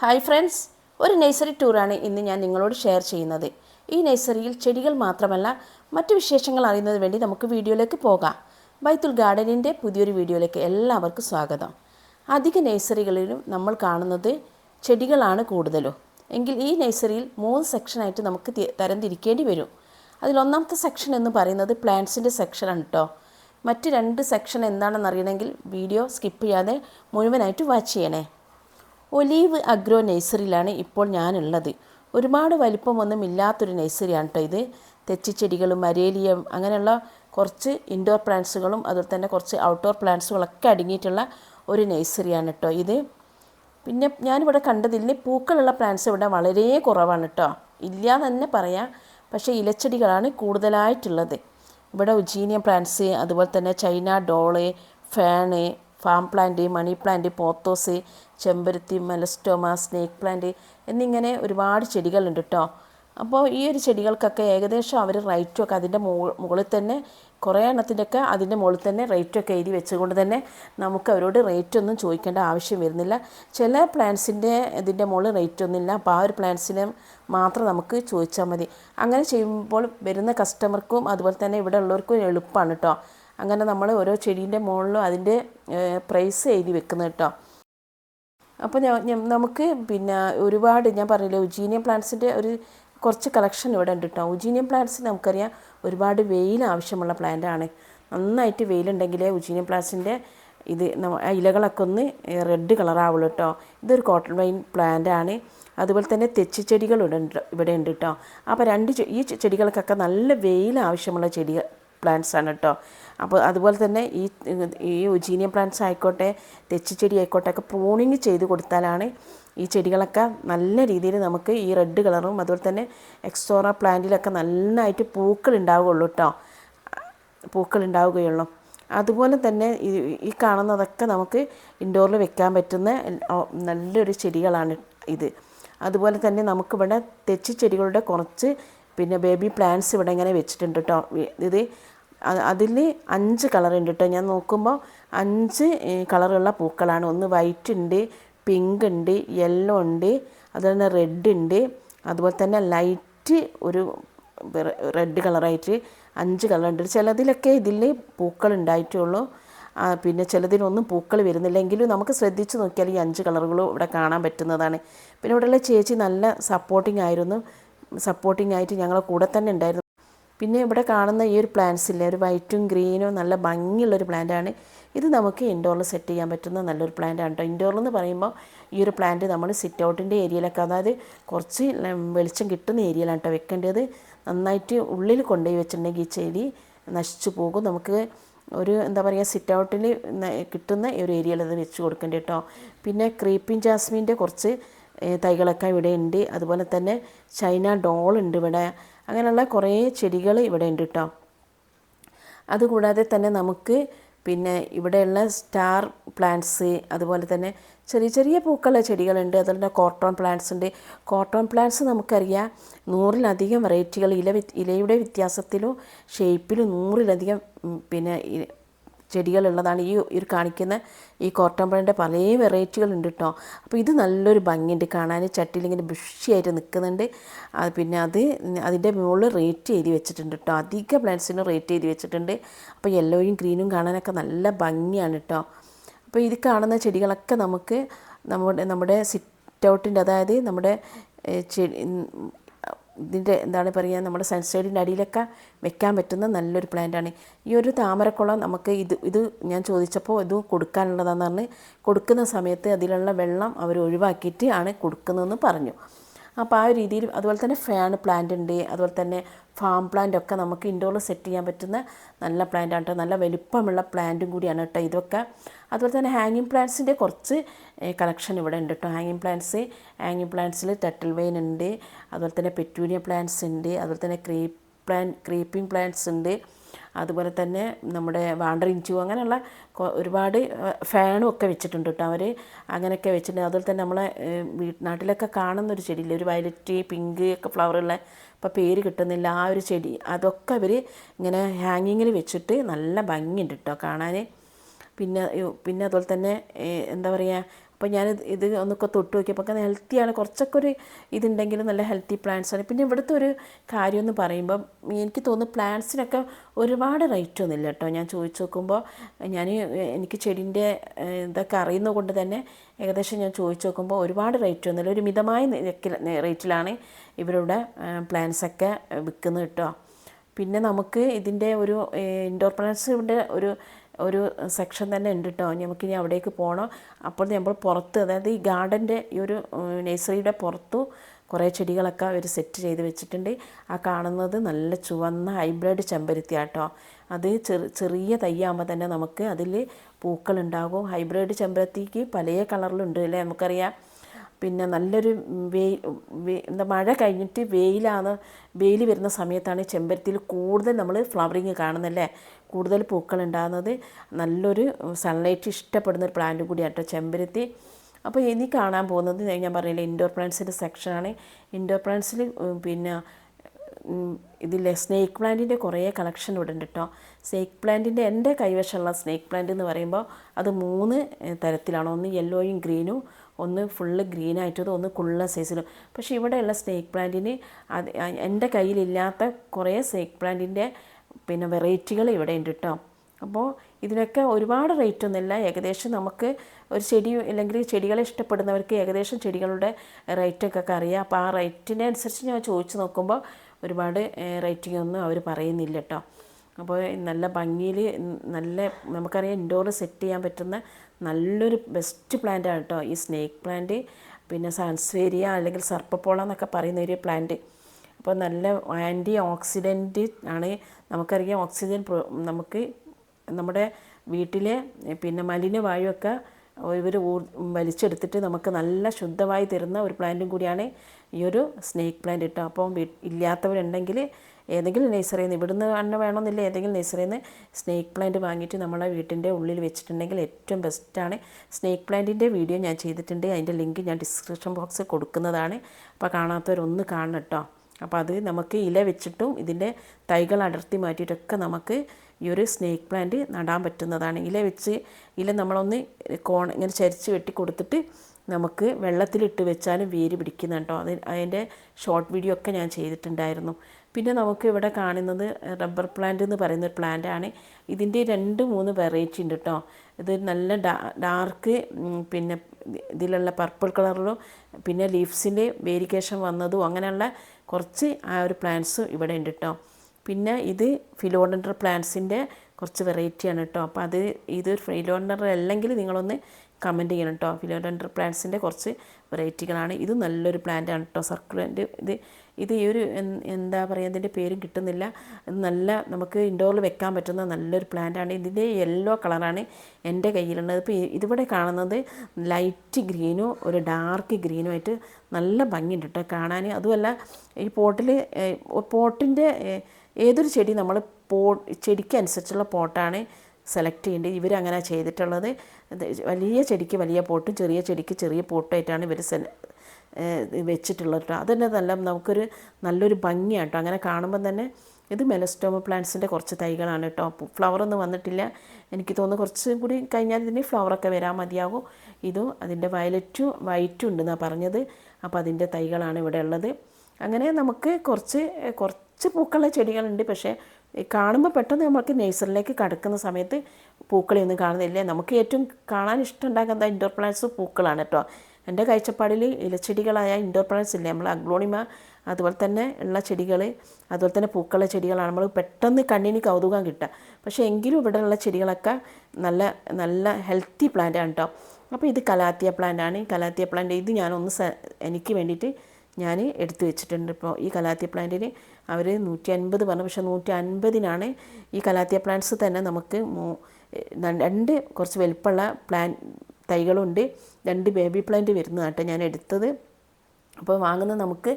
Hi friends ഒരു nursery ടൂറാണ് ഇന്ന് ഞാൻ നിങ്ങളോട് ഷെയർ ചെയ്യുന്നത്. ഈ നഴ്സറിയിൽ ചെടികൾ മാത്രമല്ല മറ്റു വിശേഷങ്ങൾ അറിയുന്നതിന് വേണ്ടി നമുക്ക് വീഡിയോയിലേക്ക് പോകാം. ബൈത്തുൽ ഗാർഡനിന്റെ പുതിയൊരു വീഡിയോയിലേക്ക് എല്ലാവർക്കും സ്വാഗതം. അധിക നഴ്സറികളിലും നമ്മൾ കാണുന്നത് ചെടികളാണ് കൂടുതലും. എങ്കിൽ ഈ നഴ്സറിയിൽ മൂന്ന് സെക്ഷനായിട്ട് നമുക്ക് തരംതിരിക്കേണ്ടി വരും. അതിലൊന്നാമത്തെ സെക്ഷൻ എന്ന് പറയുന്നത് പ്ലാന്റ്സിന്റെ സെക്ഷനാണ് കേട്ടോ മറ്റ് രണ്ട് സെക്ഷൻ എന്താണെന്ന് അറിയണമെങ്കിൽ വീഡിയോ സ്കിപ്പ് ചെയ്യാതെ മുഴുവനായിട്ട് വാച്ച് ചെയ്യണേ. ഒലീവ് അഗ്രോ നഴ്സറിയിലാണ് ഇപ്പോൾ ഞാനുള്ളത്. ഒരുപാട് വലിപ്പമൊന്നും ഇല്ലാത്തൊരു നഴ്സറിയാണ് കേട്ടോ ഇത്. തെച്ചിച്ചെടികളും മരേലിയം അങ്ങനെയുള്ള കുറച്ച് ഇൻഡോർ പ്ലാന്റ്സുകളും അതുപോലെ തന്നെ കുറച്ച് ഔട്ട്ഡോർ പ്ലാന്റ്സുകളൊക്കെ അടങ്ങിയിട്ടുള്ള ഒരു നഴ്സറിയാണ് കേട്ടോ ഇത്. പിന്നെ ഞാനിവിടെ കണ്ടതിൽ പൂക്കളുള്ള പ്ലാന്റ്സ് ഇവിടെ വളരെ കുറവാണ് കേട്ടോ ഇല്ല തന്നെ പറയാം. പക്ഷേ ഇലച്ചെടികളാണ് കൂടുതലായിട്ടുള്ളത്. ഇവിടെ ഉജീനിയം പ്ലാന്റ്സ് അതുപോലെ തന്നെ China doll fan palm plant money plant pothos ചെമ്പരത്തി മെലസ്റ്റോമ സ്നേക്ക് പ്ലാന്റ് എന്നിങ്ങനെ ഒരുപാട് ചെടികളുണ്ട് കേട്ടോ അപ്പോൾ ഈ ഒരു ചെടികൾക്കൊക്കെ ഏകദേശം അവർ റേറ്റും അതിന്റെ മുകളിൽ തന്നെ കുറേ എണ്ണത്തിന്റെയൊക്കെ അതിന്റെ മുകളിൽ തന്നെ റേറ്റൊക്കെ എഴുതി വെച്ചുകൊണ്ട് തന്നെ നമുക്ക് അവരോട് റേറ്റ് ഒന്നും ചോദിക്കേണ്ട ആവശ്യം വരുന്നില്ല. ചില പ്ലാന്റ്സിന്റെ ഇതിന്റെ മുകളിൽ റേറ്റ് ഒന്നുമില്ല അപ്പോൾ ആ ഒരു പ്ലാന്റ്സിനെ മാത്രം നമുക്ക് ചോദിച്ചാൽ മതി. അങ്ങനെ ചെയ്യുമ്പോൾ വരുന്ന കസ്റ്റമർക്കും അതുപോലെ തന്നെ ഇവിടെ ഉള്ളവർക്കും എളുപ്പമാണ് കേട്ടോ അങ്ങനെ നമ്മൾ ഓരോ ചെടീന്റെ മുകളിലും അതിന്റെ പ്രൈസ് എഴുതി വെക്കുന്നത് കേട്ടോ. അപ്പോൾ ഞാൻ നമുക്ക് പിന്നെ ഒരുപാട് ഞാൻ പറഞ്ഞില്ലേ ഉജീനിയം പ്ലാന്റ്സിന്റെ ഒരു കുറച്ച് കളക്ഷൻ ഇവിടെ ഉണ്ട് കേട്ടോ. ഉജീനിയം പ്ലാന്റ്സ് നമുക്കറിയാം ഒരുപാട് വെയിൽ ആവശ്യമുള്ള പ്ലാന്റാണ് നന്നായിട്ട് വെയിലുണ്ടെങ്കിലേ ഉജീനിയം പ്ലാന്റ്സിന്റെ ഇത് ഇലകളൊക്കെ ഒന്ന് റെഡ് കളറാവുള്ളൂ കേട്ടോ. ഇതൊരു കോട്ടൺ വൈൻ പ്ലാന്റാണ് അതുപോലെ തന്നെ തെച്ചിച്ചെടികൾ ഇവിടെ ഉണ്ട് ഇവിടെ ഉണ്ട് കേട്ടോ. അപ്പോൾ രണ്ട് ഈ ചെടികൾക്കൊക്കെ നല്ല വെയിൽ ആവശ്യമുള്ള ചെടികൾ പ്ലാന്റ്സ് ആണ് കേട്ടോ അപ്പോൾ അതുപോലെ തന്നെ ഈ ഈ ഉജീനിയം പ്ലാന്റ്സ് ആയിക്കോട്ടെ തെച്ചിച്ചെടി ആയിക്കോട്ടെ ഒക്കെ പ്രൂണിങ് ചെയ്ത് കൊടുത്താലാണ് ഈ ചെടികളൊക്കെ നല്ല രീതിയിൽ നമുക്ക് ഈ റെഡ് കളറും അതുപോലെ തന്നെ എക്സോറ പ്ലാന്റിലൊക്കെ നന്നായിട്ട് പൂക്കൾ ഉണ്ടാവുകയുള്ളൂ കേട്ടോ പൂക്കൾ ഉണ്ടാവുകയുള്ളൂ. അതുപോലെ തന്നെ ഈ കാണുന്നതൊക്കെ നമുക്ക് ഇൻഡോറിൽ വെക്കാൻ പറ്റുന്ന നല്ലൊരു ചെടികളാണ് ഇത്. അതുപോലെ തന്നെ നമുക്കിവിടെ തെച്ചിച്ചെടികളുടെ കുറച്ച് പിന്നെ ബേബി പ്ലാന്റ്സ് ഇവിടെ ഇങ്ങനെ വെച്ചിട്ടുണ്ട് കേട്ടോ ഇത് അതിൽ അഞ്ച് കളറുണ്ട് കേട്ടോ ഞാൻ നോക്കുമ്പോൾ അഞ്ച് കളറുള്ള പൂക്കളാണ്. ഒന്ന് വൈറ്റ് ഉണ്ട് പിങ്ക് ഉണ്ട് യെല്ലോ ഉണ്ട് അതുപോലെ തന്നെ റെഡ് ഉണ്ട് അതുപോലെ തന്നെ ലൈറ്റ് ഒരു റെഡ് കളറായിട്ട് അഞ്ച് കളറുണ്ട് ചിലതിലൊക്കെ ഇതിൽ പൂക്കൾ ഉണ്ടായിട്ടുള്ളൂ പിന്നെ ചിലതിനൊന്നും പൂക്കൾ വരുന്നില്ലെങ്കിലും നമുക്ക് ശ്രദ്ധിച്ച് നോക്കിയാൽ ഈ അഞ്ച് കളറുകളും ഇവിടെ കാണാൻ പറ്റുന്നതാണ്. പിന്നെ ഇവിടെയുള്ള ചേച്ചി നല്ല സപ്പോർട്ടിംഗ് ആയിരുന്നു. സപ്പോർട്ടിംഗ് ആയിട്ട് ഞങ്ങളെ കൂടെ തന്നെ ഉണ്ടായിരുന്നു പിന്നെ ഇവിടെ കാണുന്ന ഈ ഒരു പ്ലാന്റ്സ് ഇല്ലേ ഒരു വൈറ്റും ഗ്രീനും നല്ല ഭംഗിയുള്ളൊരു പ്ലാന്റാണ് ഇത് നമുക്ക് ഇൻഡോറിൽ സെറ്റ് ചെയ്യാൻ പറ്റുന്ന നല്ലൊരു പ്ലാന്റ് ആണ് കേട്ടോ ഇൻഡോറിൽ എന്ന് പറയുമ്പോൾ ഈ ഒരു പ്ലാന്റ് നമ്മൾ സിറ്റ് ഔട്ടിന്റെ ഏരിയയിലൊക്കെ അതായത് കുറച്ച് വെളിച്ചം കിട്ടുന്ന ഏരിയയിലാണ് കേട്ടോ വെക്കേണ്ടത്. നന്നായിട്ട് ഉള്ളിൽ കൊണ്ടുപോയി വെച്ചിട്ടുണ്ടെങ്കിൽ ഈ ചെടി നശിച്ചു പോകും. നമുക്ക് ഒരു എന്താ പറയുക സിറ്റ് ഔട്ടിൽ കിട്ടുന്ന ഒരു ഏരിയയിൽ അത് വെച്ച് കൊടുക്കേണ്ടി കേട്ടോ പിന്നെ ക്രീപ്പിൻ ജാസ്മിന്റെ കുറച്ച് തൈകളൊക്കെ ഇവിടെ ഉണ്ട് അതുപോലെ തന്നെ ചൈന ഡോൾ ഉണ്ട് ഇവിടെ. അങ്ങനെയുള്ള കുറേ ചെടികൾ ഇവിടെ ഉണ്ട് കേട്ടോ അതുകൂടാതെ തന്നെ നമുക്ക് പിന്നെ ഇവിടെയുള്ള സ്റ്റാർ പ്ലാന്റ്സ് അതുപോലെ തന്നെ ചെറിയ ചെറിയ പൂക്കളുള്ള ചെടികളുണ്ട്. അതുപോലെ തന്നെ കോട്ടൺ പ്ലാന്റ്സ് ഉണ്ട്. കോട്ടൺ പ്ലാന്റ്സ് നമുക്കറിയാം നൂറിലധികം വെറൈറ്റികൾ ഇല ഇലയുടെ വ്യത്യാസത്തിലും ഷേപ്പിലും നൂറിലധികം പിന്നെ ചെടികളുള്ളതാണ് ഈ ഒരു കാണിക്കുന്ന ഈ കോട്ടമ്പഴന്റെ പല പല വെറൈറ്റികളുണ്ട് കേട്ടോ. അപ്പോൾ ഇത് നല്ലൊരു ഭംഗിയുണ്ട്. കാണാൻ ചട്ടിയിൽ ഇങ്ങനെ ബുഷിയായിട്ട് നിൽക്കുന്നുണ്ട്. അത് പിന്നെ അത് അതിന്റെ മുകളിൽ റേറ്റ് എഴുതി വെച്ചിട്ടുണ്ട് കേട്ടോ. അധിക പ്ലാന്റ്സിനും റേറ്റ് എഴുതി വെച്ചിട്ടുണ്ട്. അപ്പോൾ യെല്ലോയും ഗ്രീനും കാണാനൊക്കെ നല്ല ഭംഗിയാണ് കേട്ടോ. അപ്പോൾ ഇത് കാണുന്ന ചെടികളൊക്കെ നമുക്ക് നമ്മുടെ നമ്മുടെ സിറ്റ് ഔട്ടിന്റെ അതായത് നമ്മുടെ ചെടി ഇതിന്റെ എന്താണ് പറയുക നമ്മുടെ സൺസൈഡിന്റെ അടിയിലൊക്കെ വെക്കാൻ പറ്റുന്ന നല്ലൊരു പ്ലാന്റാണ്. ഈ ഒരു താമരക്കുളം നമുക്ക് ഇത് ഇത് ഞാൻ ചോദിച്ചപ്പോൾ ഇത് കൊടുക്കാനുള്ളതാണെന്ന് പറഞ്ഞ് കൊടുക്കുന്ന സമയത്ത് അതിലുള്ള വെള്ളം അവർ ഒഴിവാക്കിയിട്ട് ആണ് കൊടുക്കുന്നതെന്ന് പറഞ്ഞു. അപ്പോൾ ആ രീതിയിൽ അതുപോലെ തന്നെ ഫാൻ പ്ലാന്റ് ഉണ്ട് അതുപോലെ തന്നെ ഫാം പ്ലാന്റ് ഒക്കെ നമുക്ക് ഇൻഡോറിൽ സെറ്റ് ചെയ്യാൻ പറ്റുന്ന നല്ല പ്ലാന്റാണ് കേട്ടോ നല്ല വലിപ്പമുള്ള പ്ലാന്റും കൂടിയാണ് കേട്ടോ ഇതൊക്കെ. അതുപോലെ തന്നെ ഹാങ്ങിങ് പ്ലാന്റ്സിന്റെ കുറച്ച് കളക്ഷൻ ഇവിടെ ഉണ്ട് കേട്ടോ ഹാങ്ങിങ് പ്ലാന്റ്സ് ഹാങ്ങിങ് പ്ലാന്റ്സിൽ ടെറ്റൽ വെയിൻ ഉണ്ട് അതുപോലെ തന്നെ പെറ്റൂനിയ പ്ലാന്റ്സ് ഉണ്ട് അതുപോലെ തന്നെ ക്രീപ്പ് പ്ലാൻ ക്രീപ്പിംഗ് പ്ലാന്റ്സ് ഉണ്ട്. അതുപോലെ തന്നെ നമ്മുടെ വാണ്ടറിങ് ചൂ അങ്ങനെയുള്ള ഒരുപാട് ഫാനും ഒക്കെ വെച്ചിട്ടുണ്ട് കേട്ടോ അവർ അങ്ങനെയൊക്കെ വെച്ചിട്ടുണ്ട്. അതുപോലെ തന്നെ നമ്മളെ ഏഹ്, നാട്ടിലൊക്കെ കാണുന്ന ഒരു ചെടിയില്ലേ? ഒരു വയലറ്റ് പിങ്ക് ഒക്കെ ഫ്ലവറുള്ള ഇപ്പോൾ പേര് കിട്ടുന്നില്ല. ആ ഒരു ചെടി. അതൊക്കെ അവർ ഇങ്ങനെ ഹാങ്ങിങ്ങിൽ വെച്ചിട്ട് നല്ല ഭംഗിയുണ്ട് കേട്ടോ കാണാൻ പിന്നെ പിന്നെ അതുപോലെ തന്നെ എന്താ പറയുക അപ്പോൾ ഞാൻ ഇത് ഒന്നൊക്കെ തൊട്ട് നോക്കിയപ്പോൾ ഒക്കെ ഹെൽത്തിയാണ്. കുറച്ചൊക്കെ ഒരു ഇതുണ്ടെങ്കിലും നല്ല ഹെൽത്തി പ്ലാന്റ്സ് ആണ്. പിന്നെ ഇവിടുത്തെ ഒരു കാര്യം എന്ന് പറയുമ്പോൾ എനിക്ക് തോന്നുന്നു പ്ലാന്റ്സിനൊക്കെ ഒരുപാട് റേറ്റ് ഒന്നുമില്ല കേട്ടോ. ഞാൻ ചോദിച്ചു നോക്കുമ്പോൾ ഞാൻ എനിക്ക് ചെടീന്റെ ഇതൊക്കെ അറിയുന്നത് കൊണ്ട് തന്നെ ഏകദേശം ഞാൻ ചോദിച്ചു നോക്കുമ്പോൾ ഒരുപാട് റേറ്റ് ഒന്നുമില്ല. ഒരു മിതമായ നിരക്കിൽ റേറ്റിലാണ് ഇവരുടെ പ്ലാന്റ്സൊക്കെ വിൽക്കുന്നത് കേട്ടോ. പിന്നെ നമുക്ക് ഇതിന്റെ ഒരു ഇൻഡോർ പ്ലാന്റ്സിന്റെ ഒരു ഒരു സെക്ഷൻ തന്നെ ഉണ്ട് കേട്ടോ നമുക്കിനി അവിടേക്ക് പോകണം അപ്പോൾ നമ്മൾ പുറത്ത് അതായത് ഈ ഗാർഡന്റെ ഈ ഒരു നഴ്സറിയുടെ പുറത്തു കുറേ ചെടികളൊക്കെ അവർ സെറ്റ് ചെയ്ത് വെച്ചിട്ടുണ്ട്. ആ കാണുന്നത് നല്ല ചുവന്ന ഹൈബ്രിഡ് ചെമ്പരത്തി ആട്ടോ അത് ചെറു ചെറിയ തയ്യാകുമ്പോൾ തന്നെ നമുക്ക് അതിൽ പൂക്കളുണ്ടാകും. ഹൈബ്രിഡ് ചെമ്പരത്തിക്ക് പല കളറിലുണ്ട് അല്ലേ? നമുക്കറിയാം. പിന്നെ നല്ലൊരു വെയിൽ മഴ കഴിഞ്ഞിട്ട് വെയിലാണ് വെയിൽ വരുന്ന സമയത്താണ് ചെമ്പരത്തിയിൽ കൂടുതൽ നമ്മൾ ഫ്ലവറിങ് കാണുന്നല്ലേ? കൂടുതൽ പൂക്കൾ ഉണ്ടാകുന്നത്. നല്ലൊരു സൺലൈറ്റ് ഇഷ്ടപ്പെടുന്ന ഒരു പ്ലാന്റ് കൂടിയാട്ടോ ചെമ്പരത്തി. അപ്പോൾ ഇനി കാണാൻ പോകുന്നത് ഞാൻ പറയില്ല ഇൻഡോർ പ്ലാന്റ്സിന്റെ സെക്ഷനാണ് ഇൻഡോർ പ്ലാന്റ്സിൽ പിന്നെ ഇതിലെ സ്നേക്ക് പ്ലാന്റിന്റെ കുറേ കളക്ഷൻ ഇവിടെ ഉണ്ട് കേട്ടോ സ്നേക്ക് പ്ലാന്റിന്റെ എന്റെ കൈവശമുള്ള സ്നേക്ക് പ്ലാന്റ് എന്ന് പറയുമ്പോൾ അത് മൂന്ന് തരത്തിലാണ്. ഒന്ന് യെല്ലോയും ഗ്രീനും ഒന്ന് ഫുള്ള് ഗ്രീൻ ആയിട്ടതും ഒന്ന് കുള്ള സൈസിലും പക്ഷേ ഇവിടെയുള്ള സ്നേക്ക് പ്ലാന്റിന് അത് എന്റെ കയ്യിലില്ലാത്ത കുറേ സ്നേക്ക് പ്ലാന്റിന്റെ പിന്നെ വെറൈറ്റികൾ ഇവിടെ ഉണ്ട് കേട്ടോ അപ്പോൾ ഇതിനൊക്കെ ഒരുപാട് റേറ്റ് ഒന്നുമില്ല ഏകദേശം നമുക്ക് ഒരു ചെടി അല്ലെങ്കിൽ ചെടികളെ ഇഷ്ടപ്പെടുന്നവർക്ക് ഏകദേശം ചെടികളുടെ റേറ്റൊക്കെ അറിയാം. അപ്പോൾ ആ റേറ്റിനനുസരിച്ച് ഞാൻ ചോദിച്ചു നോക്കുമ്പോൾ ഒരുപാട് റേറ്റിംഗ് ഒന്നും അവർ പറയുന്നില്ല കേട്ടോ അപ്പോൾ നല്ല ഭംഗിയിൽ നല്ല നമുക്കറിയാം ഇൻഡോർ സെറ്റ് ചെയ്യാൻ പറ്റുന്ന നല്ലൊരു ബെസ്റ്റ് പ്ലാന്റ് ആണ് കേട്ടോ ഈ സ്നേക്ക് പ്ലാന്റ് പിന്നെ സാൻസ്വേരിയ അല്ലെങ്കിൽ സർപ്പപ്പോള എന്നൊക്കെ പറയുന്ന ഒരു പ്ലാന്റ് അപ്പോൾ നല്ല ആന്റി ഓക്സിഡന്റ് ആണ്. നമുക്കറിയാം ഓക്സിജൻ നമുക്ക് നമ്മുടെ വീട്ടിലെ പിന്നെ മലിനവായുവൊക്കെ ഇവർ വലിച്ചെടുത്തിട്ട് നമുക്ക് നല്ല ശുദ്ധമായി തരുന്ന ഒരു പ്ലാന്റും കൂടിയാണ് ഈ ഒരു സ്നേക്ക് പ്ലാന്റ് കേട്ടോ. അപ്പം ഇല്ലാത്തവരുണ്ടെങ്കിൽ ഏതെങ്കിലും നേഴ്സറിയിൽ നിന്ന് ഇവിടുന്ന് തന്നെ വേണമെന്നില്ല. ഏതെങ്കിലും നേഴ്സറിയിൽ നിന്ന് സ്നേക്ക് പ്ലാന്റ് വാങ്ങിയിട്ട് നമ്മളെ വീട്ടിന്റെ ഉള്ളിൽ വെച്ചിട്ടുണ്ടെങ്കിൽ ഏറ്റവും ബെസ്റ്റാണ് സ്നേക്ക് പ്ലാന്റിന്റെ വീഡിയോ ഞാൻ ചെയ്തിട്ടുണ്ട്. അതിന്റെ ലിങ്ക് ഞാൻ ഡിസ്ക്രിപ്ഷൻ ബോക്സിൽ കൊടുക്കുന്നതാണ്. അപ്പോൾ കാണാത്തവരൊന്ന് കാണണം കേട്ടോ അപ്പോൾ അത് നമുക്ക് ഇല വെച്ചിട്ടും ഇതിന്റെ തൈകൾ അടർത്തി മാറ്റിയിട്ടൊക്കെ നമുക്ക് ഈ ഒരു സ്നേക്ക് പ്ലാന്റ് നടാൻ പറ്റുന്നതാണ്. ഇല വെച്ച് ഇല നമ്മളൊന്ന് കോൺ ഇങ്ങനെ ചരിച്ച് വെട്ടി കൊടുത്തിട്ട് നമുക്ക് വെള്ളത്തിലിട്ട് വെച്ചാലും വേര് പിടിക്കുന്നുണ്ടോ അത് അതിന്റെ ഷോർട്ട് വീഡിയോ ഒക്കെ ഞാൻ ചെയ്തിട്ടുണ്ടായിരുന്നു. പിന്നെ നമുക്ക് ഇവിടെ കാണുന്നത് റബ്ബർ പ്ലാന്റ് എന്ന് പറയുന്ന ഒരു പ്ലാന്റ് ആണ്. ഇതിന്റെ രണ്ട് മൂന്ന് വെറൈറ്റി ഉണ്ട് കേട്ടോ ഇത് നല്ല ഡാർക്ക് പിന്നെ ഇതിലുള്ള പർപ്പിൾ കളറിലും പിന്നെ ലീഫ്സിന്റെ വേരിക്കേഷൻ വന്നതും അങ്ങനെയുള്ള കുറച്ച് ആ ഒരു പ്ലാന്റ്സ് ഇവിടെ ഉണ്ട് കേട്ടോ പിന്നെ ഇത് ഫിലോഡൻഡർ പ്ലാന്റ്സിന്റെ കുറച്ച് വെറൈറ്റിയാണ് കേട്ടോ അപ്പോൾ അത് ഇത് ഫിലോഡൻഡർ അല്ലെങ്കിൽ നിങ്ങളൊന്ന് കമന്റ് ചെയ്യണം കേട്ടോ ഫിലോഡൻഡർ പ്ലാന്റ്സിന്റെ കുറച്ച് വെറൈറ്റികളാണ് ഇത് നല്ലൊരു പ്ലാന്റാണ് കേട്ടോ സർക്കുലന്റ് ഇത് ഇത് ഈ ഒരു എന്താ പറയുക ഇതിന്റെ പേരും കിട്ടുന്നില്ല. നല്ല നമുക്ക് ഇൻഡോറിൽ വെക്കാൻ പറ്റുന്ന നല്ലൊരു പ്ലാന്റാണ് ഇതിന്റെ യെല്ലോ കളറാണ് എന്റെ കയ്യിലുള്ളത്. ഇപ്പോൾ ഇതിവിടെ കാണുന്നത് ലൈറ്റ് ഗ്രീനും ഒരു ഡാർക്ക് ഗ്രീനും ആയിട്ട് നല്ല ഭംഗിയുണ്ട് കേട്ടോ കാണാൻ അതുമല്ല ഈ പോട്ടിൽ പോട്ടിന്റെ ഏതൊരു ചെടി നമ്മൾ പോ ചെടിക്ക് അനുസരിച്ചുള്ള പോട്ടാണ് സെലക്ട് ചെയ്യേണ്ടത്. ഇവരങ്ങനെ ചെയ്തിട്ടുള്ളത്. വലിയ ചെടിക്ക് വലിയ പോട്ടും ചെറിയ ചെടിക്ക് ചെറിയ പോട്ടായിട്ടാണ് ഇവർ സെല വെച്ചിട്ടുള്ളത് കേട്ടോ. അത് തന്നെ നല്ല നമുക്കൊരു നല്ലൊരു ഭംഗിയാട്ടോ അങ്ങനെ കാണുമ്പോൾ തന്നെ ഇത് മെലസ്റ്റോമ പ്ലാന്റ്സിന്റെ കുറച്ച് തൈകളാണ് കേട്ടോ. ഫ്ലവറൊന്നും വന്നിട്ടില്ല. എനിക്ക് തോന്നുന്നു കുറച്ചും കൂടി കഴിഞ്ഞാൽ ഇതിന് ഫ്ലവറൊക്കെ വരാൻ മതിയാകും ഇതും അതിന്റെ വയലറ്റും വൈറ്റും ഉണ്ടെന്നാണ് പറഞ്ഞത്. അപ്പോൾ അതിന്റെ തൈകളാണ് ഇവിടെ ഉള്ളത്. അങ്ങനെ നമുക്ക് കുറച്ച് കുറച്ച് പൂക്കളുള്ള ചെടികളുണ്ട്. പക്ഷേ കാണുമ്പോൾ പെട്ടെന്ന് നമുക്ക് നേഴ്സറിലേക്ക് കടക്കുന്ന സമയത്ത് പൂക്കളെയൊന്നും കാണുന്നില്ല. നമുക്ക് ഏറ്റവും കാണാൻ ഇഷ്ടമുണ്ടാക്കുന്ന ഇൻഡോർ പ്ലാന്റ്സ് പൂക്കളാണ് കേട്ടോ. എന്റെ കാഴ്ചപ്പാടിൽ ഇലച്ചെടികളായ ഇൻഡോർ പ്ലാന്റ്സ് ഇല്ലേ? നമ്മൾ അഗ്ലോണിമ അതുപോലെ തന്നെ ഉള്ള ചെടികൾ അതുപോലെ തന്നെ പൂക്കളുള്ള ചെടികളാണ് നമ്മൾ പെട്ടെന്ന് കണ്ണിന് കൗതുകം കിട്ടുക. പക്ഷേ എങ്കിലും ഇവിടെയുള്ള ചെടികളൊക്കെ നല്ല നല്ല ഹെൽത്തി പ്ലാന്റ് ആണ് കേട്ടോ അപ്പോൾ ഇത് കലാത്തിയ പ്ലാന്റ് ആണ്. കലാത്തിയ പ്ലാന്റ് ഇത് ഞാനൊന്ന് എനിക്ക് വേണ്ടിയിട്ട് ഞാൻ എടുത്തു വെച്ചിട്ടുണ്ട് ഇപ്പോൾ ഈ കലാത്തിയ പ്ലാന്റിന് അവർ നൂറ്റി അൻപത് പറഞ്ഞു. പക്ഷേ നൂറ്റി അൻപതിനാണ് ഈ കലാത്തിയ പ്ലാന്റ്സ് തന്നെ നമുക്ക് രണ്ട് കുറച്ച് വലുപ്പമുള്ള പ്ലാൻ തൈകളുണ്ട്. രണ്ട് ബേബി പ്ലാന്റ് വരുന്നതാട്ടോ ഞാൻ എടുത്തത്. അപ്പോൾ വാങ്ങുന്നത് നമുക്ക്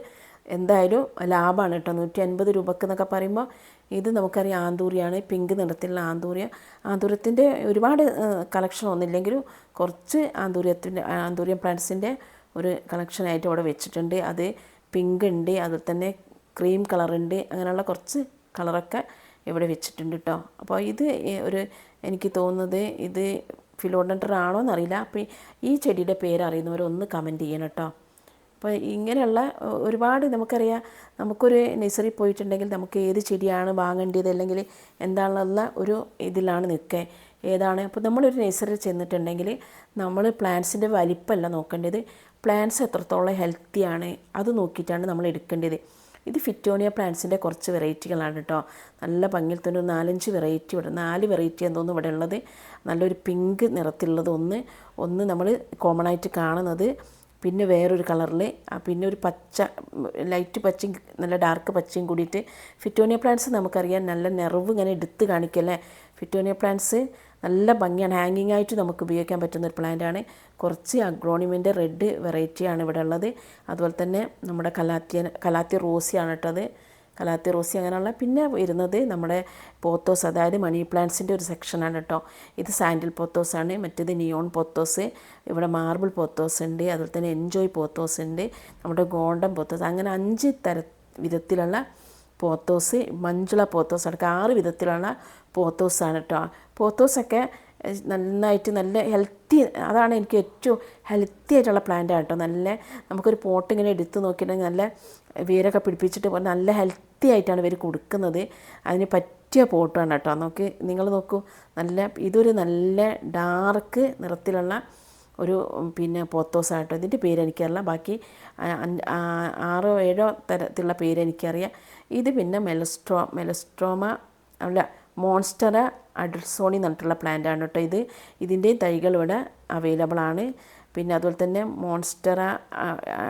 എന്തായാലും ലാഭമാണ് കേട്ടോ. നൂറ്റി അൻപത് രൂപക്ക് എന്നൊക്കെ പറയുമ്പോൾ ഇത് നമുക്കറിയാം ആന്തൂറിയാണ്. പിങ്ക് നിറത്തിലുള്ള ആന്തൂറിയ. ആന്തൂര്യത്തിന്റെ ഒരുപാട് കളക്ഷൻ ഒന്നില്ലെങ്കിലും കുറച്ച് ആന്തൂര്യത്തിന്റെ ആന്തൂര്യം പ്ലാന്റ്സിന്റെ ഒരു കളക്ഷനായിട്ട് അവിടെ വെച്ചിട്ടുണ്ട്. അത് പിങ്ക് ഉണ്ട്. അതിൽ തന്നെ ക്രീം കളറുണ്ട് അങ്ങനെയുള്ള കുറച്ച് കളറൊക്കെ ഇവിടെ വെച്ചിട്ടുണ്ട് കേട്ടോ. അപ്പോൾ ഇത് ഒരു എനിക്ക് തോന്നുന്നത് ഇത് ഫിലോഡൻഡർ ആണോ എന്നറിയില്ല. അപ്പോൾ ഈ ചെടിയുടെ പേര് അറിയുന്നവർ ഒന്ന് കമന്റ് ചെയ്യണം കേട്ടോ അപ്പോൾ ഇങ്ങനെയുള്ള ഒരുപാട് നമുക്കറിയാം നമുക്കൊരു നഴ്സറി പോയിട്ടുണ്ടെങ്കിൽ നമുക്ക് ഏത് ചെടിയാണ് വാങ്ങേണ്ടത് അല്ലെങ്കിൽ എന്താണെന്നുള്ള ഒരു ഇതിലാണ് നിൽക്കുക ഏതാണ്? അപ്പോൾ നമ്മളൊരു നഴ്സറിയിൽ ചെന്നിട്ടുണ്ടെങ്കിൽ നമ്മൾ പ്ലാന്റ്സിന്റെ വലിപ്പമല്ല നോക്കേണ്ടത്. പ്ലാന്റ്സ് എത്രത്തോളം ഹെൽത്തിയാണ് അത് നോക്കിയിട്ടാണ് നമ്മൾ എടുക്കേണ്ടത്. ഇത് ഫിറ്റോണിയ പ്ലാന്റ്സിന്റെ കുറച്ച് വെറൈറ്റികളാണ് കേട്ടോ നല്ല ഭംഗിയിൽ തന്നെ ഒരു നാലഞ്ച് വെറൈറ്റി ഇവിടെ. നാല് വെറൈറ്റി എന്തോന്ന് ഇവിടെ ഉള്ളത്. നല്ലൊരു പിങ്ക് നിറത്തിലുള്ളത് ഒന്ന്. ഒന്ന് നമ്മൾ കോമൺ ആയിട്ട് കാണുന്നത് പിന്നെ വേറൊരു കളറിൽ പിന്നെ ഒരു പച്ച ലൈറ്റ് പച്ചയും നല്ല ഡാർക്ക് പച്ചയും കൂടിയിട്ട് ഫിറ്റോണിയ പ്ലാന്റ്സ് നമുക്കറിയാം. നല്ല നിറവ് ഇങ്ങനെ എടുത്ത് കാണിക്കല്ലേ? ഫിറ്റോണിയ പ്ലാന്റ്സ് നല്ല ഭംഗിയാണ്. ഹാങ്ങിങ് ആയിട്ട് നമുക്ക് ഉപയോഗിക്കാൻ പറ്റുന്ന ഒരു പ്ലാന്റാണ് കുറച്ച് അഗ്രോണിമിന്റെ റെഡ് വെറൈറ്റിയാണ് ഇവിടെ ഉള്ളത്. അതുപോലെ തന്നെ നമ്മുടെ കലാത്തിയ കലാത്തിയ റോസിയാണ് കേട്ടത് കലാത്തി റോസി അങ്ങനെയുള്ള. പിന്നെ വരുന്നത് നമ്മുടെ പോത്തോസ് അതായത് മണി പ്ലാന്റ്സിന്റെ ഒരു സെക്ഷനാണ് കേട്ടോ. ഇത് സാൻഡിൽ പോത്തോസാണ് മറ്റേത് നിയോൺ പോത്തോസ് ഇവിടെ മാർബിൾ പോത്തോസ് ഉണ്ട് അതുപോലെ തന്നെ എൻജോയ് പോത്തോസ് ഉണ്ട് നമ്മുടെ ഗോൾഡൻ പോത്തോസ് അങ്ങനെ അഞ്ച് തര വിധത്തിലുള്ള പോത്തോസ് മഞ്ചുള പോത്തോസ് അടക്കം ആറ് വിധത്തിലുള്ള പോത്തോസാണ് കേട്ടോ. പോത്തോസൊക്കെ നന്നായിട്ട് നല്ല ഹെൽത്തി അതാണ് എനിക്ക് ഏറ്റവും ഹെൽത്തി ആയിട്ടുള്ള പ്ലാന്റ് കേട്ടോ. നല്ല നമുക്കൊരു പോട്ട് ഇങ്ങനെ എടുത്ത് നോക്കിയിട്ടുണ്ടെങ്കിൽ നല്ല വേരൊക്കെ പിടിപ്പിച്ചിട്ട് പോലെ നല്ല ഹെൽത്തി ആയിട്ടാണ് ഇവർ കൊടുക്കുന്നത്. അതിന് പറ്റിയ പോട്ടാണ് കേട്ടോ. നോക്ക് നിങ്ങൾ നോക്കൂ നല്ല ഇതൊരു നല്ല ഡാർക്ക് നിറത്തിലുള്ള ഒരു പിന്നെ പോത്തോസായിട്ടോ ഇതിന്റെ പേര് എനിക്കറിയില്ല. ബാക്കി ആറോ ഏഴോ തരത്തിലുള്ള പേരെനിക്കറിയാം ഇത് പിന്നെ മെലസ്ട്രോ മെലസ്ട്രോമ അല്ല മോൺസ്റ്റർ അഡൽസോണി എന്ന് പറഞ്ഞിട്ടുള്ള പ്ലാന്റ് ആണ് കേട്ടോ ഇത്. ഇതിന്റെ തൈകൾ ഇവിടെ അവൈലബിൾ ആണ്. പിന്നെ അതുപോലെ തന്നെ മോൺസ്റ്ററ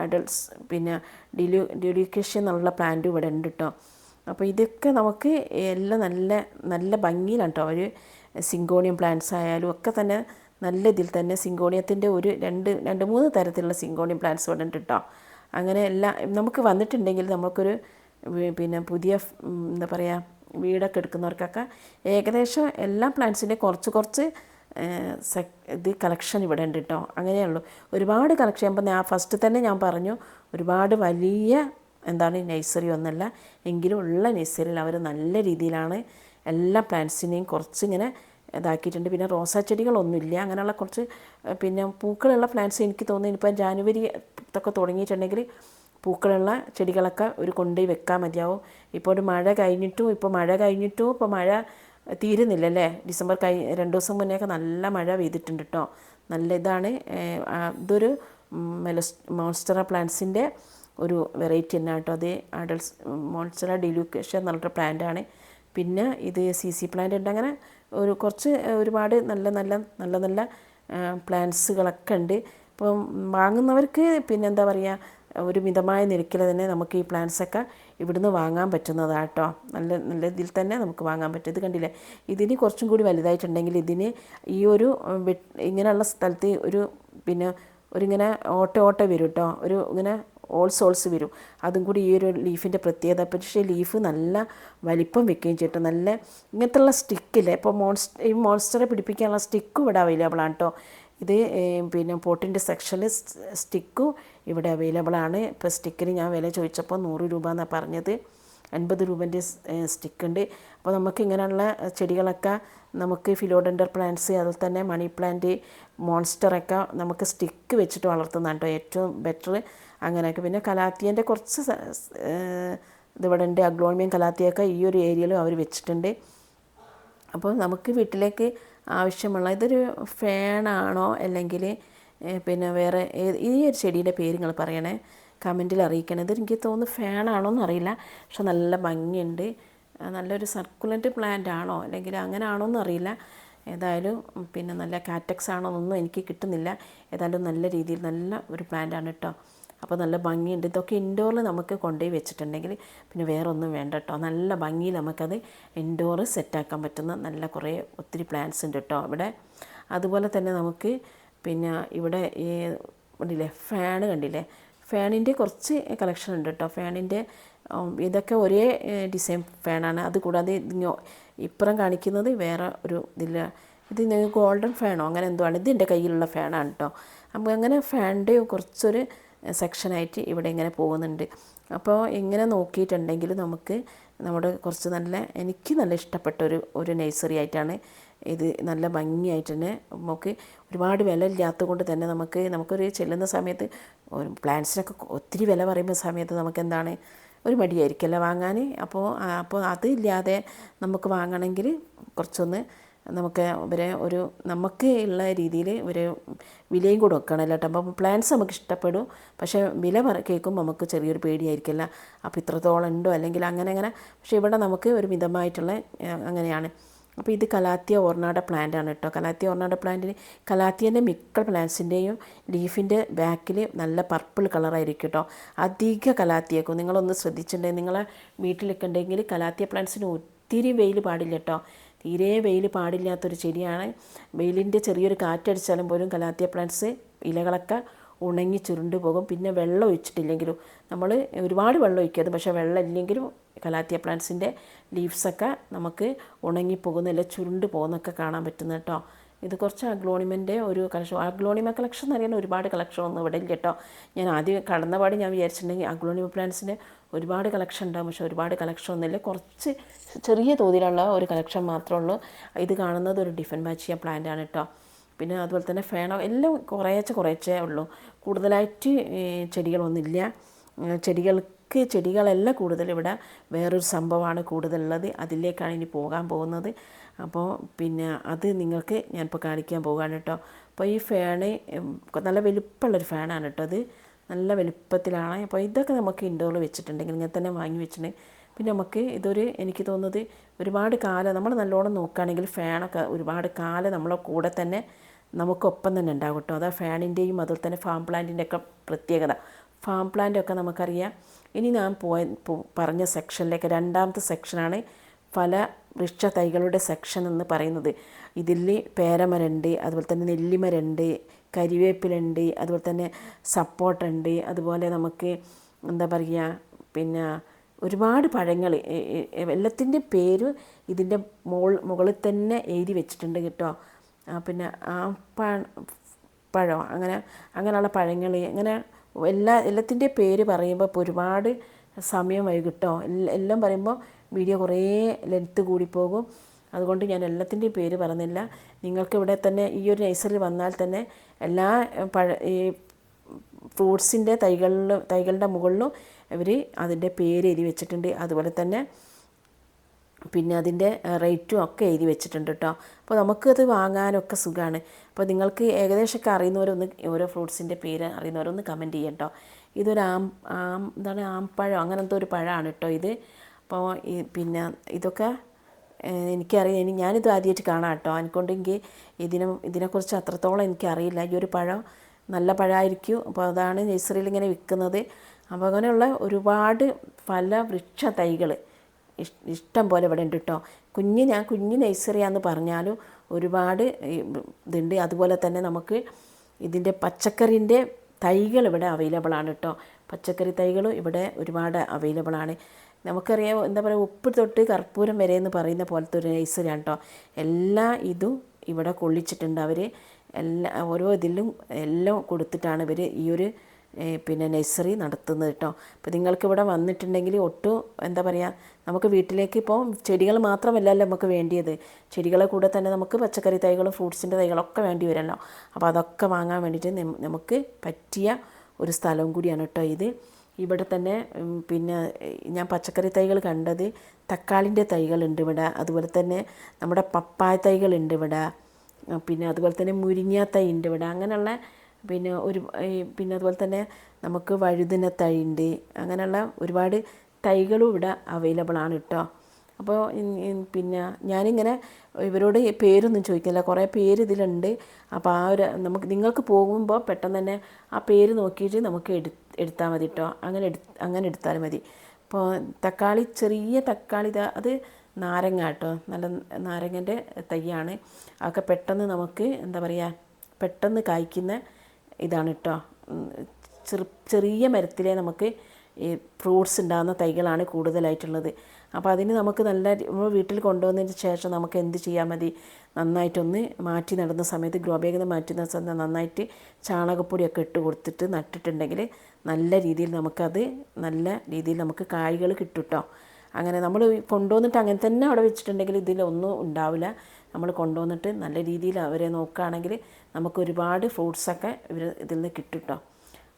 അഡൽസ് പിന്നെ ഡിലു ഡ്യൂഡിക്കേഷൻ എന്നുള്ള പ്ലാന്റും ഇവിടെ ഉണ്ട് കേട്ടോ. അപ്പോൾ ഇതൊക്കെ നമുക്ക് എല്ലാം നല്ല നല്ല ഭംഗിയിലാണ് കേട്ടോ. ഒരു സിങ്കോണിയം പ്ലാന്റ്സ് ആയാലും ഒക്കെ തന്നെ നല്ല ഇതിൽ തന്നെ സിങ്കോണിയത്തിന്റെ ഒരു രണ്ട് രണ്ട് മൂന്ന് തരത്തിലുള്ള സിങ്കോണിയം പ്ലാന്റ്സ് ഇവിടെ ഉണ്ട് കേട്ടോ. അങ്ങനെ എല്ലാം നമുക്ക് വന്നിട്ടുണ്ടെങ്കിൽ നമുക്കൊരു പിന്നെ പുതിയ എന്താ പറയുക വീടൊക്കെ എടുക്കുന്നവർക്കൊക്കെ ഏകദേശം എല്ലാ പ്ലാന്റ്സിന്റെ കുറച്ച് കുറച്ച് ഇത് കളക്ഷൻ ഇവിടെ ഉണ്ട് കേട്ടോ അങ്ങനെയുള്ളൂ ഒരുപാട് കളക്ഷൻ ഇപ്പം ഞാൻ ഫസ്റ്റ് തന്നെ ഞാൻ പറഞ്ഞു ഒരുപാട് വലിയ എന്താണ് നഴ്സറി ഒന്നല്ല എങ്കിലും ഉള്ള നഴ്സറിയിൽ അവർ നല്ല രീതിയിലാണ് എല്ലാ പ്ലാന്റ്സിനെയും കുറച്ചിങ്ങനെ ഇതാക്കിയിട്ടുണ്ട്. പിന്നെ റോസാ ചെടികളൊന്നുമില്ല. അങ്ങനെയുള്ള കുറച്ച് പിന്നെ പൂക്കളുള്ള പ്ലാന്റ്സ് എനിക്ക് തോന്നുന്നു ഇനിയിപ്പോൾ ജാനുവരി ഒക്കെ തുടങ്ങിയിട്ടുണ്ടെങ്കിൽ പൂക്കളുള്ള ചെടികളൊക്കെ ഒരു കൊണ്ടുപോയി വെക്കാൻ മതിയാവും. ഇപ്പോൾ ഒരു മഴ കഴിഞ്ഞിട്ടും ഇപ്പോൾ മഴ കഴിഞ്ഞിട്ടും ഇപ്പോൾ മഴ തീരുന്നില്ല അല്ലേ ഡിസംബർ കഴി രണ്ട് ദിവസം മുന്നേയൊക്കെ നല്ല മഴ പെയ്തിട്ടുണ്ട് കേട്ടോ. നല്ല ഇതാണ് ഇതൊരു മെലസ് മോൺസ്റ്ററ പ്ലാന്റ്സിന്റെ ഒരു വെറൈറ്റി തന്നെ കേട്ടോ. അത് അഡൽസ് മോൺസ്റ്ററ ഡിലൂക്കേഷൻ എന്ന് പ്ലാന്റാണ്. പിന്നെ ഇത് സി സി പ്ലാന്റ് ഉണ്ട്. അങ്ങനെ ഒരു കുറച്ച് ഒരുപാട് നല്ല നല്ല നല്ല നല്ല പ്ലാന്റ്സുകളൊക്കെ ഉണ്ട്. ഇപ്പം വാങ്ങുന്നവർക്ക് പിന്നെന്താ പറയുക ഒരു മിതമായ നിരക്കിൽ തന്നെ നമുക്ക് ഈ പ്ലാന്റ്സൊക്കെ ഇവിടുന്ന് വാങ്ങാൻ പറ്റുന്നതാണ് കേട്ടോ നല്ല നല്ല ഇതിൽ തന്നെ നമുക്ക് വാങ്ങാൻ പറ്റും. ഇത് കണ്ടില്ലേ? ഇതിന് കുറച്ചും കൂടി വലുതായിട്ടുണ്ടെങ്കിൽ ഇതിന് ഈ ഒരു ഇങ്ങനെയുള്ള സ്ഥലത്ത് ഒരു പിന്നെ ഒരിങ്ങനെ ഓട്ട ഓട്ട വരും കേട്ടോ ഒരു ഇങ്ങനെ ഓൾസ് ഓൾസ് വരും. അതും കൂടി ഈ ഒരു ലീഫിന്റെ പ്രത്യേകത. പക്ഷേ ലീഫ് നല്ല വലിപ്പം വെക്കുകയും ചെയ്തിട്ട് നല്ല ഇങ്ങനത്തെ ഉള്ള സ്റ്റിക്കില്ലേ? ഇപ്പോൾ മോൺസ്റ്റർ ഈ മോൺസ്റ്ററെ പിടിപ്പിക്കാനുള്ള സ്റ്റിക്കും ഇവിടെ അവൈലബിൾ ആണ് കേട്ടോ ഇത് പിന്നെ പോട്ടിന്റെ സെക്ഷനിൽ സ്റ്റിക്കും ഇവിടെ അവൈലബിൾ ആണ്. ഇപ്പോൾ സ്റ്റിക്കിന് ഞാൻ വില ചോദിച്ചപ്പോൾ നൂറ് രൂപ എന്നാണ് പറഞ്ഞത്. അൻപത് രൂപന്റെ സ്റ്റിക്ക് ഉണ്ട് അപ്പോൾ നമുക്ക് ഇങ്ങനെയുള്ള ചെടികളൊക്കെ നമുക്ക് ഫിലോഡൻഡർ പ്ലാന്റ്സ് അതുപോലെ തന്നെ മണി പ്ലാന്റ് മോൺസ്റ്ററൊക്കെ നമുക്ക് സ്റ്റിക്ക് വെച്ചിട്ട് വളർത്തുന്നതാണ് കേട്ടോ ഏറ്റവും ബെറ്റർ അങ്ങനെയൊക്കെ പിന്നെ കലാത്തിയന്റെ കുറച്ച് ഇതിവിടെ ഉണ്ട് അഗ്ലോണിയം കലാത്തിയൊക്കെ ഈ ഒരു ഏരിയയിലും അവർ വെച്ചിട്ടുണ്ട്. അപ്പോൾ നമുക്ക് വീട്ടിലേക്ക് ആവശ്യമുള്ള ഇതൊരു ഫാനാണോ അല്ലെങ്കിൽ പിന്നെ വേറെ ഈ ഒരു ചെടിയുടെ പേര് നിങ്ങൾ പറയണേ കമന്റിൽ അറിയിക്കണം. എനിക്ക് തോന്നുന്നു ഫാനാണോ എന്നറിയില്ല. പക്ഷെ നല്ല ഭംഗിയുണ്ട്. നല്ലൊരു സർക്കുലന്റ് പ്ലാന്റ് ആണോ അല്ലെങ്കിൽ അങ്ങനെ ആണോ എന്നറിയില്ല. ഏതായാലും പിന്നെ നല്ല കാറ്റക്സ് ആണോ എന്നൊന്നും എനിക്ക് കിട്ടുന്നില്ല. ഏതായാലും നല്ല രീതിയിൽ നല്ല ഒരു പ്ലാന്റ് ആണ് കേട്ടോ. അപ്പോൾ നല്ല ഭംഗിയുണ്ട്. ഇതൊക്കെ ഇൻഡോറിൽ നമുക്ക് കൊണ്ടുപോയി വെച്ചിട്ടുണ്ടെങ്കിൽ പിന്നെ വേറെ ഒന്നും വേണ്ട കേട്ടോ. നല്ല ഭംഗിയിൽ നമുക്കത് ഇൻഡോർ സെറ്റാക്കാൻ പറ്റുന്ന നല്ല കുറേ ഒത്തിരി പ്ലാന്റ്സ് ഉണ്ട് കേട്ടോ അവിടെ. അതുപോലെ തന്നെ നമുക്ക് പിന്നെ ഇവിടെ ഈ കണ്ടില്ലേ ഫാന് കണ്ടില്ലേ? ഫാനിന്റെ കുറച്ച് കളക്ഷൻ ഉണ്ട് കേട്ടോ. ഫാനിന്റെ ഇതൊക്കെ ഒരേ ഡിസൈൻ ഫാനാണ് അതുകൂടാതെ കൂടാതെ ഇപ്പുറം കാണിക്കുന്നത് വേറെ ഒരു ഇതില്ല ഇത് ഗോൾഡൻ ഫാനോ അങ്ങനെ എന്തോ ആണ്. ഇത് എന്റെ കയ്യിലുള്ള ഫാനാണ് കേട്ടോ. അപ്പോൾ അങ്ങനെ ഫാനിന്റെ കുറച്ചൊരു സെക്ഷനായിട്ട് ഇവിടെ ഇങ്ങനെ പോകുന്നുണ്ട്. അപ്പോൾ ഇങ്ങനെ നോക്കിയിട്ടുണ്ടെങ്കിൽ നമുക്ക് നമ്മുടെ കുറച്ച് നല്ല എനിക്ക് നല്ല ഇഷ്ടപ്പെട്ട ഒരു ഒരു നഴ്സറി ആയിട്ടാണ് ഇത് നല്ല ഭംഗിയായിട്ട് തന്നെ നമുക്ക് ഒരുപാട് വില ഇല്ലാത്തതുകൊണ്ട് തന്നെ നമുക്ക് നമുക്കൊരു ചെല്ലുന്ന സമയത്ത് പ്ലാന്റ്സിനൊക്കെ ഒത്തിരി വില പറയുന്ന സമയത്ത് നമുക്ക് എന്താണ് ഒരു മടിയായിരിക്കുമല്ലോ വാങ്ങാൻ? അപ്പോൾ അപ്പോൾ അതില്ലാതെ നമുക്ക് വാങ്ങണമെങ്കിൽ കുറച്ചൊന്ന് നമുക്ക് ഇവരെ ഒരു നമുക്ക് ഉള്ള രീതിയിൽ ഒരു വിലയും കൂടെ കേട്ടോ. അപ്പം പ്ലാൻസ് നമുക്ക് ഇഷ്ടപ്പെടും. പക്ഷേ വില കേൾക്കുമ്പോൾ നമുക്ക് ചെറിയൊരു പേടിയായിരിക്കില്ല അപ്പോൾ ഇത്രത്തോളം ഉണ്ടോ? അല്ലെങ്കിൽ അങ്ങനെ അങ്ങനെ. പക്ഷേ ഇവിടെ നമുക്ക് ഒരു മിതമായിട്ടുള്ള അങ്ങനെയാണ്. അപ്പോൾ ഇത് കലാത്തിയ ഓർണാട പ്ലാന്റ് ആണ് കേട്ടോ. കലാത്തിയ ഓർണാട പ്ലാന്റിന് കലാത്തിയന്റെ മിക്ക പ്ലാന്റ്സിന്റെയും ലീഫിന്റെ ബാക്കിൽ നല്ല പർപ്പിൾ കളറായിരിക്കും കേട്ടോ. അധിക കലാത്തിയേക്കും. നിങ്ങളൊന്ന് ശ്രദ്ധിച്ചിട്ടുണ്ടെങ്കിൽ നിങ്ങളെ വീട്ടിലൊക്കെ ഉണ്ടെങ്കിൽ കലാത്തിയ പ്ലാന്റ്സിന് ഒത്തിരി വെയിൽ പാടില്ല കേട്ടോ. തീരെ വെയിൽ പാടില്ലാത്തൊരു ചെടിയാണ്. വെയിലിന്റെ ചെറിയൊരു കാറ്റടിച്ചാലും പോലും കലാത്തിയ പ്ലാന്റ്സ് ഇലകളൊക്കെ ഉണങ്ങി ചുരുണ്ട് പോകും. പിന്നെ വെള്ളം ഒഴിച്ചിട്ടില്ലെങ്കിലും നമ്മൾ ഒരുപാട് വെള്ളം ഒഴിക്കരുത്. പക്ഷേ വെള്ളം ഇല്ലെങ്കിലും കലാത്തിയ പ്ലാന്റ്സിന്റെ ലീവ്സൊക്കെ നമുക്ക് ഉണങ്ങിപ്പോകുന്നില്ല ചുരുണ്ട് പോകുന്നൊക്കെ കാണാൻ പറ്റുന്ന കേട്ടോ. ഇത് കുറച്ച് അഗ്ലോണിമന്റെ ഒരു കളക്ഷൻ അഗ്ലോണിമ കളക്ഷൻ എന്ന് പറയുന്ന ഒരുപാട് കളക്ഷൻ ഒന്നും ഇവിടെ ഇല്ല കേട്ടോ. ഞാൻ ആദ്യം കടന്നപാട് ഞാൻ വിചാരിച്ചിട്ടുണ്ടെങ്കിൽ അഗ്ലോണിമ പ്ലാന്റ്സിന് ഒരുപാട് കളക്ഷൻ ഉണ്ടാകും പക്ഷെ ഒരുപാട് കളക്ഷൻ ഒന്നുമില്ല. കുറച്ച് ചെറിയ തോതിലുള്ള ഒരു കളക്ഷൻ മാത്രമേ ഉള്ളൂ. ഇത് കാണുന്നത് ഒരു ഡിഫൻ ബാച്ചിയ പ്ലാന്റ് ആണ് കേട്ടോ പിന്നെ അതുപോലെ തന്നെ ഫേണോ എല്ലാം കുറേച്ചെ കുറേച്ചേ ഉള്ളൂ. കൂടുതലായിട്ട് ചെടികളൊന്നുമില്ല. ചെടികൾക്ക് ചെടികളല്ല കൂടുതൽ ഇവിടെ. വേറൊരു സംഭവമാണ് കൂടുതലുള്ളത്. അതിലേക്കാണ് ഇനി പോകാൻ പോകുന്നത്. അപ്പോൾ പിന്നെ അത് നിങ്ങൾക്ക് ഞാനിപ്പോൾ കാണിക്കാൻ പോകാണ് കേട്ടോ അപ്പോൾ ഈ ഫാന് നല്ല വലിപ്പമുള്ളൊരു ഫാനാണ് കേട്ടോ അത്. നല്ല വലിപ്പത്തിലാണ്. അപ്പോൾ ഇതൊക്കെ നമുക്ക് ഇൻഡോറിൽ വെച്ചിട്ടുണ്ടെങ്കിൽ ഇങ്ങനെ തന്നെ വാങ്ങി വെച്ചിട്ടുണ്ടെങ്കിൽ പിന്നെ നമുക്ക് ഇതൊരു എനിക്ക് തോന്നുന്നത് ഒരുപാട് കാലം നമ്മൾ നല്ലോണം നോക്കുകയാണെങ്കിൽ ഫാനൊക്കെ ഒരുപാട് കാലം നമ്മളെ കൂടെ തന്നെ നമുക്കൊപ്പം തന്നെ ഉണ്ടാകും കേട്ടോ. അതാ ഫാനിന്റെയും അതുപോലെ തന്നെ ഫാം പ്ലാന്റിന്റെ ഒക്കെ പ്രത്യേകത. ഫാം പ്ലാന്റ് ഒക്കെ നമുക്കറിയാം. ഇനി ഞാൻ പോയ പറഞ്ഞ സെക്ഷനിലേക്ക് രണ്ടാമത്തെ സെക്ഷനാണ് ഫല വൃക്ഷ തൈകളുടെ സെക്ഷൻ എന്ന് പറയുന്നത്. ഇതിൽ പേരമരുണ്ട് അതുപോലെ തന്നെ നെല്ലിമരമുണ്ട് കരിവേപ്പിലുണ്ട് അതുപോലെ തന്നെ സപ്പോർട്ടുണ്ട് അതുപോലെ നമുക്ക് എന്താ പറയുക പിന്നെ ഒരുപാട് പഴങ്ങൾ എല്ലാത്തിന്റെ പേര് ഇതിന്റെ മോൾ മുകളിൽ തന്നെ എഴുതി വെച്ചിട്ടുണ്ട് കേട്ടോ. പിന്നെ ആ പഴം അങ്ങനെ അങ്ങനെയുള്ള പഴങ്ങൾ അങ്ങനെ എല്ലാ എല്ലാത്തിന്റെ പേര് പറയുമ്പോൾ ഇപ്പോൾ ഒരുപാട് സമയം വൈകിട്ടോ എല്ലാം പറയുമ്പോൾ വീഡിയോ കുറേ ലെങ്ത്ത് കൂടിപ്പോകും. അതുകൊണ്ട് ഞാൻ എല്ലാത്തിന്റെയും പേര് പറഞ്ഞില്ല. നിങ്ങൾക്ക് ഇവിടെ തന്നെ ഈ ഒരു നഴ്സറിയിൽ വന്നാൽ തന്നെ എല്ലാ പഴ ഈ ഫ്രൂട്ട്സിന്റെ തൈകളിലും തൈകളുടെ മുകളിലും ഇവർ അതിന്റെ പേര് എഴുതി വെച്ചിട്ടുണ്ട്. അതുപോലെ തന്നെ പിന്നെ അതിന്റെ റേറ്റും ഒക്കെ എഴുതി വെച്ചിട്ടുണ്ട് കേട്ടോ. അപ്പോൾ നമുക്കത് വാങ്ങാനൊക്കെ സുഖമാണ്. അപ്പോൾ നിങ്ങൾക്ക് ഏകദേശമൊക്കെ അറിയുന്നവരൊന്ന് ഓരോ ഫ്രൂട്ട്സിന്റെ പേര് അറിയുന്നവരൊന്ന് കമന്റ് ചെയ്യാം കേട്ടോ. ഇതൊരു ആം ആം എന്താണ് ആമ്പഴം അങ്ങനത്തെ ഒരു പഴമാണ് കേട്ടോ ഇത്. അപ്പോൾ പിന്നെ ഇതൊക്കെ എനിക്കറിയാം. ഇനി ഞാനിത് ആദ്യമായിട്ട് കാണാം കേട്ടോ എനിക്കൊണ്ടെങ്കിൽ ഇതിനെ ഇതിനെക്കുറിച്ച് അത്രത്തോളം എനിക്കറിയില്ല. ഈ ഒരു പഴം നല്ല പഴമായിരിക്കും. അപ്പോൾ അതാണ് നഴ്സറിയിൽ ഇങ്ങനെ വിൽക്കുന്നത്. അപ്പോൾ അങ്ങനെയുള്ള ഒരുപാട് പല വൃക്ഷ തൈകൾ ഇഷ്- ഇഷ്ടം പോലെ ഇവിടെ ഉണ്ട് കേട്ടോ കുഞ്ഞ് ഞാൻ കുഞ്ഞ് നഴ്സറിയാന്ന് പറഞ്ഞാലും ഒരുപാട് ഇതുണ്ട്. അതുപോലെ തന്നെ നമുക്ക് ഇതിന്റെ പച്ചക്കറിന്റെ തൈകൾ ഇവിടെ അവൈലബിൾ ആണ് കേട്ടോ പച്ചക്കറി തൈകളും ഇവിടെ ഒരുപാട് അവൈലബിൾ ആണ് നമുക്കറിയാം എന്താ പറയുക ഉപ്പ് തൊട്ട് കർപ്പൂരം വരെ എന്ന് പറയുന്ന പോലത്തെ ഒരു നഴ്സറിയാണ് കേട്ടോ. എല്ലാ ഇതും ഇവിടെ കൊള്ളിച്ചിട്ടുണ്ട്. അവർ എല്ലാ ഓരോ ഇതിലും എല്ലാം കൊടുത്തിട്ടാണ് ഇവർ ഈ ഒരു പിന്നെ നഴ്സറി നടത്തുന്നത് കേട്ടോ. അപ്പോൾ നിങ്ങൾക്ക് ഇവിടെ വന്നിട്ടുണ്ടെങ്കിൽ ഒട്ടും എന്താ പറയുക നമുക്ക് വീട്ടിലേക്ക് ഇപ്പോൾ ചെടികൾ മാത്രമല്ലല്ലോ നമുക്ക് വേണ്ടിയത്. ചെടികളെ കൂടെ തന്നെ നമുക്ക് പച്ചക്കറി തൈകളും ഫ്രൂട്ട്സിന്റെ തൈകളൊക്കെ വേണ്ടി വരുമല്ലോ. അപ്പോൾ അതൊക്കെ വാങ്ങാൻ വേണ്ടിയിട്ട് നമുക്ക് പറ്റിയ ഒരു സ്ഥലവും കൂടിയാണ് കേട്ടോ ഇത്. ഇവിടെ തന്നെ പിന്നെ ഞാൻ പച്ചക്കറി തൈകൾ കണ്ടത് തക്കാളിന്റെ തൈകളുണ്ട് ഇവിടെ. അതുപോലെ തന്നെ നമ്മുടെ പപ്പായ തൈകളുണ്ട് ഇവിടെ. പിന്നെ അതുപോലെ തന്നെ മുരിങ്ങ തൈ ഉണ്ട് ഇവിടെ. അങ്ങനെയുള്ള പിന്നെ ഒരു പിന്നെ അതുപോലെ തന്നെ നമുക്ക് വഴുതിന തൈ ഉണ്ട്. അങ്ങനെയുള്ള ഒരുപാട് തൈകളും ഇവിടെ അവൈലബിൾ ആണ് കേട്ടോ. അപ്പോൾ പിന്നെ ഞാനിങ്ങനെ ഇവരോട് പേരൊന്നും ചോദിക്കില്ല കുറേ പേര് ഇതിലുണ്ട്. അപ്പോൾ ആ ഒരു നമുക്ക് നിങ്ങൾക്ക് പോകുമ്പോൾ പെട്ടെന്ന് തന്നെ ആ പേര് നോക്കിയിട്ട് നമുക്ക് എടു എടുത്താൽ മതി കേട്ടോ അങ്ങനെ എടു അങ്ങനെ എടുത്താൽ മതി. അപ്പോൾ തക്കാളി ചെറിയ തക്കാളി അത് നാരങ്ങ കേട്ടോ നല്ല നാരങ്ങന്റെ തൈയാണ്. അതൊക്കെ പെട്ടെന്ന് നമുക്ക് എന്താ പറയുക പെട്ടെന്ന് കായ്ക്കുന്ന ഇതാണ് കേട്ടോ ചെറു ചെറിയ മരത്തിലെ നമുക്ക് ഈ ഫ്രൂട്ട്സ് ഉണ്ടാകുന്ന തൈകളാണ് കൂടുതലായിട്ടുള്ളത്. അപ്പോൾ അതിന് നമുക്ക് നല്ല വീട്ടിൽ കൊണ്ടുവന്നതിന് ശേഷം നമുക്ക് എന്ത് ചെയ്യാൻ മതി? നന്നായിട്ടൊന്ന് മാറ്റി നടുന്ന സമയത്ത് ഗ്രോ മാറ്റി നടുന്ന സമയത്ത് നന്നായിട്ട് ചാണകപ്പൊടിയൊക്കെ ഇട്ട് കൊടുത്തിട്ട് നട്ടിട്ടുണ്ടെങ്കിൽ നല്ല രീതിയിൽ നമുക്കത് നല്ല രീതിയിൽ നമുക്ക് കായ്കൾ കിട്ടും കേട്ടോ അങ്ങനെ നമ്മൾ കൊണ്ടുവന്നിട്ട് അങ്ങനെ തന്നെ അവിടെ വെച്ചിട്ടുണ്ടെങ്കിൽ ഇതിലൊന്നും ഉണ്ടാവില്ല. നമ്മൾ കൊണ്ടുവന്നിട്ട് നല്ല രീതിയിൽ അവരെ നോക്കുകയാണെങ്കിൽ നമുക്ക് ഒരുപാട് ഫ്രൂട്ട്സൊക്കെ ഇവർ ഇതിൽ നിന്ന് കിട്ടും കേട്ടോ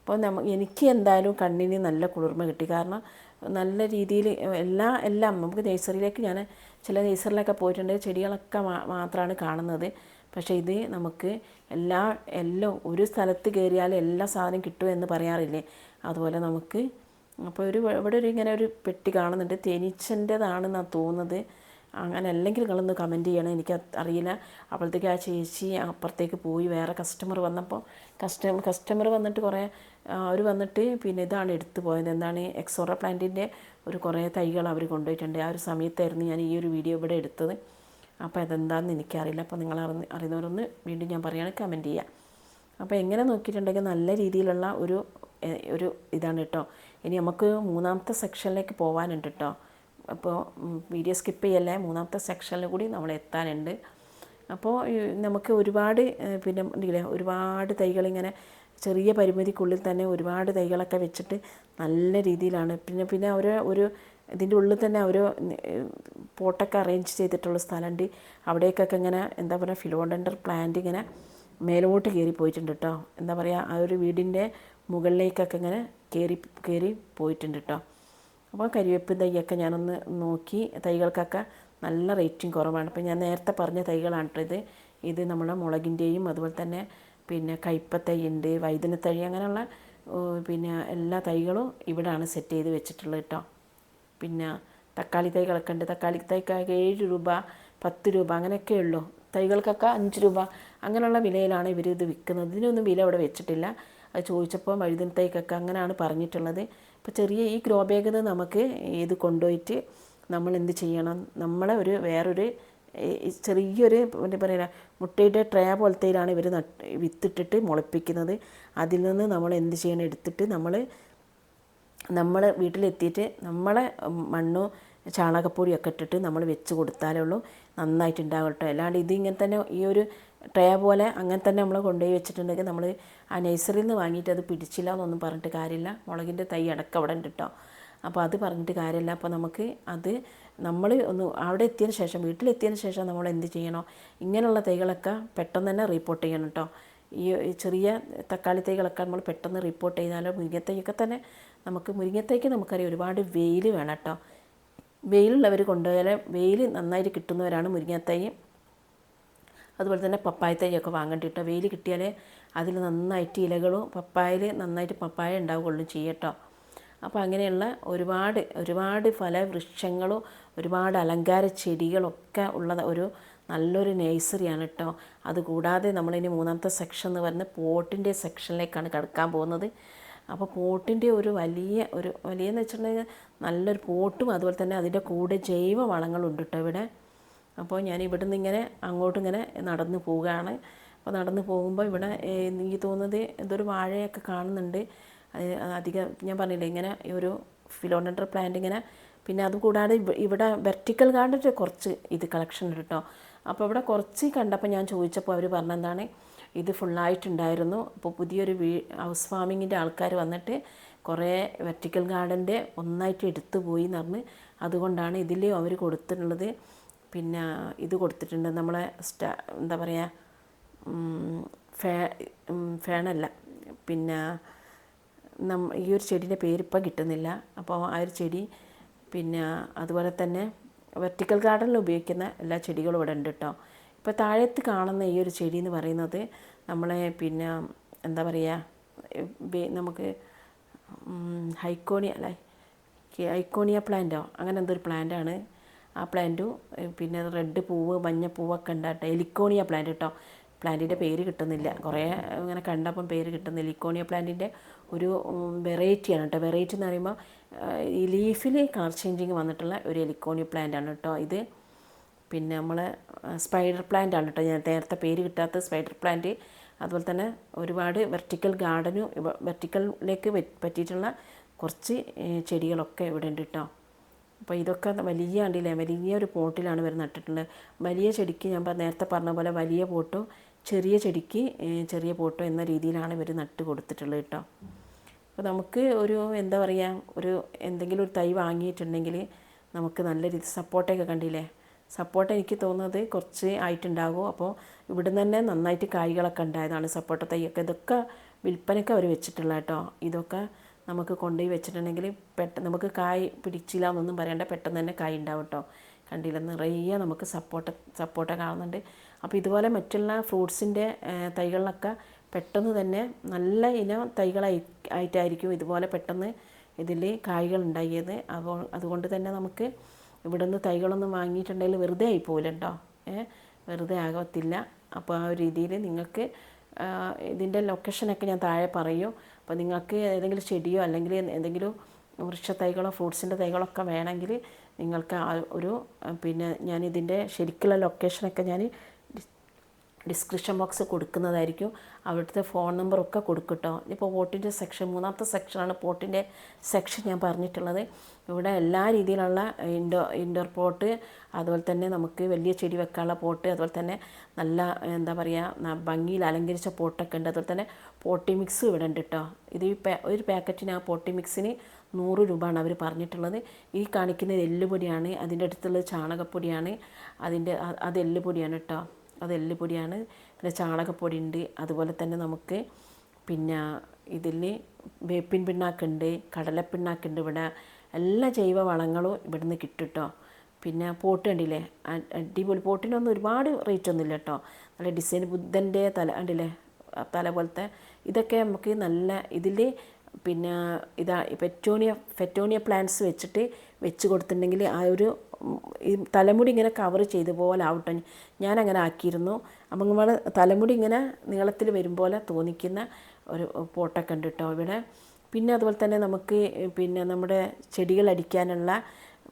അപ്പോൾ നമ്മ എനിക്ക് എന്തായാലും കണ്ണിന് നല്ല കുളിർമ കിട്ടി. കാരണം നല്ല രീതിയിൽ എല്ലാ എല്ലാം നമുക്ക് നേഴ്സറിയിലേക്ക് ഞാൻ ചില നേഴ്സറിലൊക്കെ പോയിട്ടുണ്ട്. ചെടികളൊക്കെ മാത്രമാണ് കാണുന്നത്. പക്ഷേ ഇത് നമുക്ക് എല്ലാ എല്ലാം ഒരു സ്ഥലത്ത് കയറിയാൽ എല്ലാ സാധനം കിട്ടും എന്ന് പറയാറില്ലേ? അതുപോലെ നമുക്ക് അപ്പോൾ ഒരു ഇവിടെ ഒരു ഇങ്ങനെ ഒരു പെട്ടി കാണുന്നുണ്ട്. തേനീച്ചന്റെതാണെന്നാണ് തോന്നുന്നത്. അങ്ങനെ അല്ലെങ്കിൽ നിങ്ങളൊന്ന് കമന്റ് ചെയ്യണം. എനിക്ക് അറിയില്ല. അപ്പോഴത്തേക്ക് ആ ചേച്ചി അപ്പുറത്തേക്ക് പോയി വേറെ കസ്റ്റമർ വന്നപ്പോൾ കസ്റ്റമർ കസ്റ്റമർ വന്നിട്ട് കുറേ അവർ വന്നിട്ട് പിന്നെ ഇതാണ് എടുത്തു പോയത്. എന്താണ് എക്സോറ പ്ലാന്റിന്റെ ഒരു കുറേ തൈകൾ അവർ കൊണ്ടുപോയിട്ടുണ്ട്. ആ ഒരു സമയത്തായിരുന്നു ഞാൻ ഈ ഒരു വീഡിയോ ഇവിടെ എടുത്തത്. അപ്പോൾ അതെന്താണെന്ന് എനിക്കറിയില്ല. അപ്പോൾ നിങ്ങൾ അറിഞ്ഞ് അറിയുന്നവരൊന്ന് വീണ്ടും ഞാൻ പറയുകയാണ് കമന്റ് ചെയ്യുക അപ്പോൾ എങ്ങനെ നോക്കിയിട്ടുണ്ടെങ്കിൽ നല്ല രീതിയിലുള്ള ഒരു ഒരു ഇതാണ് കേട്ടോ. ഇനി നമുക്ക് മൂന്നാമത്തെ സെക്ഷനിലേക്ക് പോകാനുണ്ട് കേട്ടോ. അപ്പോൾ വീഡിയോ സ്കിപ്പ് ചെയ്യല്ലേ? മൂന്നാമത്തെ സെക്ഷനിൽ കൂടി നമ്മൾ എത്താനുണ്ട്. അപ്പോൾ നമുക്ക് ഒരുപാട് പിന്നെ ഒരുപാട് തൈകളിങ്ങനെ ചെറിയ പരിമിതിക്കുള്ളിൽ തന്നെ ഒരുപാട് തൈകളൊക്കെ വെച്ചിട്ട് നല്ല രീതിയിലാണ്. പിന്നെ പിന്നെ അവർ ഒരു ഇതിന്റെ ഉള്ളിൽ തന്നെ അവർ പോട്ടൊക്കെ അറേഞ്ച് ചെയ്തിട്ടുള്ള സ്ഥലമുണ്ട്. അവിടേക്കൊക്കെ ഇങ്ങനെ എന്താ പറയുക ഫിലോഡൻഡർ പ്ലാന്റ് ഇങ്ങനെ മേലോട്ട് കയറി പോയിട്ടുണ്ട് കേട്ടോ. എന്താ പറയുക ആ ഒരു വീടിന്റെ മുകളിലേക്കൊക്കെ ഇങ്ങനെ കയറി കയറി പോയിട്ടുണ്ട് കേട്ടോ. അപ്പോൾ കരിവേപ്പ് തൈയൊക്കെ ഞാനൊന്ന് നോക്കി തൈകൾക്കൊക്കെ നല്ല റേറ്റിംഗ് കുറവാണ്. അപ്പോൾ ഞാൻ നേരത്തെ പറഞ്ഞ തൈകളാണ് ഇത്. ഇത് നമ്മുടെ മുളകിന്റെയും അതുപോലെ തന്നെ പിന്നെ കയ്പത്തൈ ഉണ്ട് വൈദ്യനത്തൈ അങ്ങനെയുള്ള പിന്നെ എല്ലാ തൈകളും ഇവിടെയാണ് സെറ്റ് ചെയ്ത് വെച്ചിട്ടുള്ളത് കേട്ടോ പിന്നെ തക്കാളി തൈകളൊക്കെ ഉണ്ട്. തക്കാളി തൈക്കൊക്കെ ഏഴ് രൂപ പത്ത് രൂപ അങ്ങനെയൊക്കെ ഉള്ളൂ. തൈകൾക്കൊക്കെ അഞ്ച് രൂപ അങ്ങനെയുള്ള വിലയിലാണ് ഇവർ ഇത് വിൽക്കുന്നത്. ഇതിനൊന്നും വില അവിടെ വെച്ചിട്ടില്ല. അത് ചോദിച്ചപ്പോൾ വഴുതന തൈക്കൊക്കെ അങ്ങനെയാണ് പറഞ്ഞിട്ടുള്ളത്. ഇപ്പോൾ ചെറിയ ഈ ഗ്രോ ബാഗിൽ നമുക്ക് ഇത് കൊണ്ടുപോയിട്ട് നമ്മൾ എന്ത് ചെയ്യണം? നമ്മളെ ഒരു വേറൊരു ചെറിയൊരു എന്താ പറയുക മുട്ടയുടെ ട്രേ പോലത്തേലാണ് ഇവർ വിത്തിട്ടിട്ട് മുളപ്പിക്കുന്നത്. അതിൽ നിന്ന് നമ്മൾ എന്ത് ചെയ്യണം? എടുത്തിട്ട് നമ്മൾ നമ്മൾ വീട്ടിലെത്തിയിട്ട് നമ്മളെ മണ്ണും ചാണകപ്പൊടിയൊക്കെ ഇട്ടിട്ട് നമ്മൾ വെച്ച് കൊടുത്താലേ ഉള്ളൂ. നന്നായിട്ട് ഉണ്ടാവും കേട്ടോ അല്ലാണ്ട് ഇത് ഇങ്ങനെ തന്നെ ഈ ഒരു ട്രയ പോലെ അങ്ങനെ തന്നെ നമ്മൾ കൊണ്ടുപോയി വെച്ചിട്ടുണ്ടെങ്കിൽ നമ്മൾ ആ നഴ്സറിയിൽ നിന്ന് വാങ്ങിയിട്ട് അത് പിടിച്ചില്ല എന്നൊന്നും പറഞ്ഞിട്ട് കാര്യമില്ല. മുളകിന്റെ തൈ അടക്കം അവിടെ ഉണ്ട് കേട്ടോ അപ്പോൾ അത് പറഞ്ഞിട്ട് കാര്യമില്ല. അപ്പോൾ നമുക്ക് അത് നമ്മൾ ഒന്ന് അവിടെ എത്തിയതിന് ശേഷം വീട്ടിലെത്തിയതിന് ശേഷം നമ്മൾ എന്ത് ചെയ്യണോ? ഇങ്ങനെയുള്ള തൈകളൊക്കെ പെട്ടെന്ന് തന്നെ റിപ്പോർട്ട് ചെയ്യണം കേട്ടോ ഈ ചെറിയ തക്കാളി തൈകളൊക്കെ നമ്മൾ പെട്ടെന്ന് റിപ്പോർട്ട് ചെയ്താലോ മുരിങ്ങത്തൈയൊക്കെ തന്നെ നമുക്ക് മുരിങ്ങത്തൈക്ക് നമുക്കറിയാം ഒരുപാട് വെയിൽ വേണം കേട്ടോ വെയിലുള്ളവർ കൊണ്ടുപോയാൽ വെയിൽ നന്നായിട്ട് കിട്ടുന്നവരാണ് മുരിങ്ങത്തൈ. അതുപോലെ തന്നെ പപ്പായ തൈയൊക്കെ വാങ്ങേണ്ടിട്ടോ വെയിൽ കിട്ടിയാലേ അതിൽ നന്നായിട്ട് ഇലകളും പപ്പായയിൽ നന്നായിട്ട് പപ്പായ ഉണ്ടാവുകയുള്ളൂ ചെയ്യട്ടോ. അപ്പോൾ അങ്ങനെയുള്ള ഒരുപാട് ഒരുപാട് ഫലവൃക്ഷങ്ങളും ഒരുപാട് അലങ്കാര ചെടികളൊക്കെ ഉള്ള ഒരു നല്ലൊരു നേഴ്സറിയാണ് കേട്ടോ. അതുകൂടാതെ നമ്മളിനി മൂന്നാമത്തെ സെക്ഷൻ എന്ന് പറയുന്നത് പോട്ടിന്റെ സെക്ഷനിലേക്കാണ് കിടക്കാൻ പോകുന്നത്. അപ്പോൾ പോട്ടിന്റെ ഒരു വലിയ ഒരു വലിയെന്ന് വെച്ചിട്ടുണ്ടെങ്കിൽ നല്ലൊരു പോട്ടും അതുപോലെ തന്നെ അതിന്റെ കൂടെ ജൈവ വളങ്ങളുണ്ട് കേട്ടോ ഇവിടെ. അപ്പോൾ ഞാൻ ഇവിടുന്ന് ഇങ്ങനെ അങ്ങോട്ടും ഇങ്ങനെ നടന്നു പോവുകയാണ്. അപ്പോൾ നടന്നു പോകുമ്പോൾ ഇവിടെ എനിക്ക് തോന്നുന്നത് ഇതൊരു വാഴയൊക്കെ കാണുന്നുണ്ട്. അധികം ഞാൻ പറഞ്ഞില്ലേ ഇങ്ങനെ ഒരു ഫിലോണ്ടർ പ്ലാന്റ് ഇങ്ങനെ പിന്നെ അത് കൂടാതെ ഇവിടെ വെർട്ടിക്കൽ ഗാർഡന്റെ കുറച്ച് ഇത് കളക്ഷൻ ഉണ്ട് കേട്ടോ അപ്പോൾ ഇവിടെ കുറച്ച് കണ്ടപ്പോൾ ഞാൻ ചോദിച്ചപ്പോൾ അവർ പറഞ്ഞെന്താണ് ഇത് ഫുള്ളായിട്ടുണ്ടായിരുന്നു അപ്പോൾ പുതിയൊരു വീ ഹൗസ് ഫാമിങ്ങിന്റെ ആൾക്കാർ വന്നിട്ട് കുറേ വെർട്ടിക്കൽ ഗാർഡന്റെ ഒന്നായിട്ട് എടുത്തു പോയി എന്ന് പറഞ്ഞ് അതുകൊണ്ടാണ് ഇതിൽ അവർ കൊടുത്തിട്ടുള്ളത്. പിന്നെ ഇത് കൊടുത്തിട്ടുണ്ട് നമ്മളെ സ്റ്റാ എന്താ പറയുക ഫേ ഫേണല്ല. പിന്നെ നം ഈ ഒരു ചെടീന്റെ പേരിപ്പം കിട്ടുന്നില്ല. അപ്പോൾ ആ ഒരു ചെടി പിന്നെ അതുപോലെ തന്നെ വെർട്ടിക്കൽ ഗാർഡനിൽ ഉപയോഗിക്കുന്ന എല്ലാ ചെടികളും ഇവിടെ ഉണ്ട് കേട്ടോ. ഇപ്പോൾ താഴത്ത് കാണുന്ന ഈ ഒരു ചെടി എന്ന് പറയുന്നത് നമ്മളെ പിന്നെ എന്താ പറയുക നമുക്ക് ഹൈക്കോണിയ അല്ലേ ഐക്കോണിയ പ്ലാന്റോ അങ്ങനെ എന്തൊരു പ്ലാന്റാണ് ആ പ്ലാന്റും പിന്നെ റെഡ് പൂവ് മഞ്ഞ പൂവൊക്കെ ഉണ്ടാട്ടെ എലിക്കോണിയ പ്ലാന്റ് കേട്ടോ. പ്ലാന്റിന്റെ പേര് കിട്ടുന്നില്ല. കുറേ ഇങ്ങനെ കണ്ടപ്പം പേര് കിട്ടുന്നില്ല. ഇക്കോണിയ പ്ലാന്റിന്റെ ഒരു വെറൈറ്റിയാണ് കേട്ടോ. വെറൈറ്റി എന്ന് പറയുമ്പോൾ ഈ ലീഫിൽ കളർ ചേഞ്ചിങ് വന്നിട്ടുള്ള ഒരു എലിക്കോണിയ പ്ലാന്റാണ് കേട്ടോ ഇത്. പിന്നെ നമ്മൾ സ്പൈഡർ പ്ലാന്റ് ആണ് കേട്ടോ. ഞാൻ നേരത്തെ പേര് കിട്ടാത്ത സ്പൈഡർ പ്ലാന്റ്. അതുപോലെ തന്നെ ഒരുപാട് വെർട്ടിക്കൽ ഗാർഡനും വെർട്ടിക്കലിലേക്ക് പറ്റിയിട്ടുള്ള കുറച്ച് ചെടികളൊക്കെ ഇവിടെ ഉണ്ട് കേട്ടോ. അപ്പോൾ ഇതൊക്കെ വലിയ കണ്ടില്ലേ വലിയ ഒരു പോട്ടിലാണ് ഇവർ നട്ടിട്ടുള്ളത്. വലിയ ചെടിക്ക് ഞാൻ നേരത്തെ പറഞ്ഞ പോലെ വലിയ പോട്ടോ ചെറിയ ചെടിക്ക് ചെറിയ പോട്ടോ എന്ന രീതിയിലാണ് ഇവർ നട്ട് കൊടുത്തിട്ടുള്ളത് കേട്ടോ അപ്പോൾ നമുക്ക് ഒരു എന്താ പറയുക ഒരു എന്തെങ്കിലും ഒരു തൈ വാങ്ങിയിട്ടുണ്ടെങ്കിൽ നമുക്ക് നല്ല രീതി സപ്പോർട്ടൊക്കെ കണ്ടില്ലേ? സപ്പോർട്ട് എനിക്ക് തോന്നുന്നത് കുറച്ച് ആയിട്ടുണ്ടാകും. അപ്പോൾ ഇവിടുന്ന് തന്നെ നന്നായിട്ട് കായ്കളൊക്കെ ഉണ്ടായതാണ് സപ്പോർട്ട തൈയൊക്കെ. ഇതൊക്കെ വിൽപ്പനയ്ക്ക് അവർ വെച്ചിട്ടുള്ള കേട്ടോ ഇതൊക്കെ നമുക്ക് കൊണ്ടുപോയി വെച്ചിട്ടുണ്ടെങ്കിൽ പെട്ടെന്ന് നമുക്ക് കായ് പിടിച്ചില്ല എന്നൊന്നും പറയണ്ട. പെട്ടെന്ന് തന്നെ കായ് ഉണ്ടാവും കേട്ടോ കണ്ടില്ല? നിറയെ നമുക്ക് സപ്പോർട്ട സപ്പോർട്ട കാണുന്നുണ്ട് അപ്പോൾ ഇതുപോലെ മറ്റുള്ള ഫ്രൂട്ട്സിന്റെ തൈകളിലൊക്കെ പെട്ടെന്ന് തന്നെ നല്ല ഇനം തൈകളായി ആയിട്ടായിരിക്കും ഇതുപോലെ പെട്ടെന്ന് ഇതിൽ കായ്കൾ ഉണ്ടായത്. അപ്പോൾ അതുകൊണ്ട് തന്നെ നമുക്ക് ഇവിടുന്ന് തൈകളൊന്നും വാങ്ങിയിട്ടുണ്ടെങ്കിൽ വെറുതെ ആയി പോലുണ്ടോ വെറുതെ ആകത്തില്ല. അപ്പോൾ ആ ഒരു രീതിയിൽ നിങ്ങൾക്ക് ഇതിന്റെ ലൊക്കേഷനൊക്കെ ഞാൻ താഴെ പറയും. അപ്പോൾ നിങ്ങൾക്ക് ഏതെങ്കിലും ചെടിയോ അല്ലെങ്കിൽ എന്തെങ്കിലും വൃക്ഷ തൈകളോ ഫ്രൂട്ട്സിന്റെ തൈകളൊക്കെ വേണമെങ്കിൽ നിങ്ങൾക്ക് ഒരു പിന്നെ ഞാൻ ഇതിന്റെ ശരിക്കുള്ള ലൊക്കേഷനൊക്കെ ഞാൻ ഡിസ്ക്രിപ്ഷൻ ബോക്സ് കൊടുക്കുന്നതായിരിക്കും. അവിടുത്തെ ഫോൺ നമ്പറൊക്കെ കൊടുക്കട്ടോ. കേട്ടോ ഇപ്പോൾ പോട്ടിന്റെ സെക്ഷൻ മൂന്നാമത്തെ സെക്ഷനാണ് പോട്ടിന്റെ സെക്ഷൻ ഞാൻ പറഞ്ഞിട്ടുള്ളത്. ഇവിടെ എല്ലാ രീതിയിലുള്ള ഇൻഡോ ഇൻഡോർ പോട്ട് അതുപോലെ തന്നെ നമുക്ക് വലിയ ചെടി വെക്കാനുള്ള പോട്ട് അതുപോലെ തന്നെ നല്ല എന്താ പറയുക ഭംഗിയിൽ അലങ്കരിച്ച പോട്ടൊക്കെ ഉണ്ട്. അതുപോലെ തന്നെ പോട്ടി മിക്സ് ഇവിടെ ഉണ്ട് കേട്ടോ ഇത് ഒരു പാക്കറ്റിന് ആ പോട്ടി മിക്സിന് നൂറ് രൂപയാണ് അവർ പറഞ്ഞിട്ടുള്ളത്. ഈ കാണിക്കുന്നത് എല്ലുപൊടിയാണ് അതിന്റെ അടുത്തുള്ള ചാണകപ്പൊടിയാണ് അതിന്റെ അത് എല്ലുപൊടിയാണ് കേട്ടോ അത് എല്ലുപൊടിയാണ്. പിന്നെ ചാണകപ്പൊടി ഉണ്ട് അതുപോലെ തന്നെ നമുക്ക് പിന്നെ ഇതിൽ വേപ്പിൻ പിണ്ണാക്കുണ്ട് കടലപ്പിണ്ണാക്കുണ്ട് ഇവിടെ. എല്ലാ ജൈവ വളങ്ങളും ഇവിടുന്ന് കിട്ടും കേട്ടോ പിന്നെ പോട്ട് കണ്ടില്ലേ? അടിപൊളി. പോട്ടിനൊന്നും ഒരുപാട് റേറ്റ് ഒന്നുമില്ല കേട്ടോ നല്ല ഡിസൈൻ ബുദ്ധന്റെ തല കണ്ടില്ലേ? തല പോലത്തെ. ഇതൊക്കെ നമുക്ക് നല്ല ഇതിൽ പിന്നെ ഇതാ പെറ്റോണിയ ഫെറ്റോണിയ പ്ലാന്റ്സ് വെച്ചിട്ട് വെച്ച് കൊടുത്തിട്ടുണ്ടെങ്കിൽ ആ ഒരു ഈ തലമുടി ഇങ്ങനെ കവർ ചെയ്ത പോലെ ആവട്ടെ. ഞാൻ അങ്ങനെ ആക്കിയിരുന്നു. അപ്പം നമ്മൾ തലമുടി ഇങ്ങനെ നീളത്തിൽ വരും പോലെ തോന്നിക്കുന്ന ഒരു പോട്ടൊക്കെ ഉണ്ട് കേട്ടോ ഇവിടെ. പിന്നെ അതുപോലെ തന്നെ നമുക്ക് പിന്നെ നമ്മുടെ ചെടികൾ അടിക്കാനുള്ള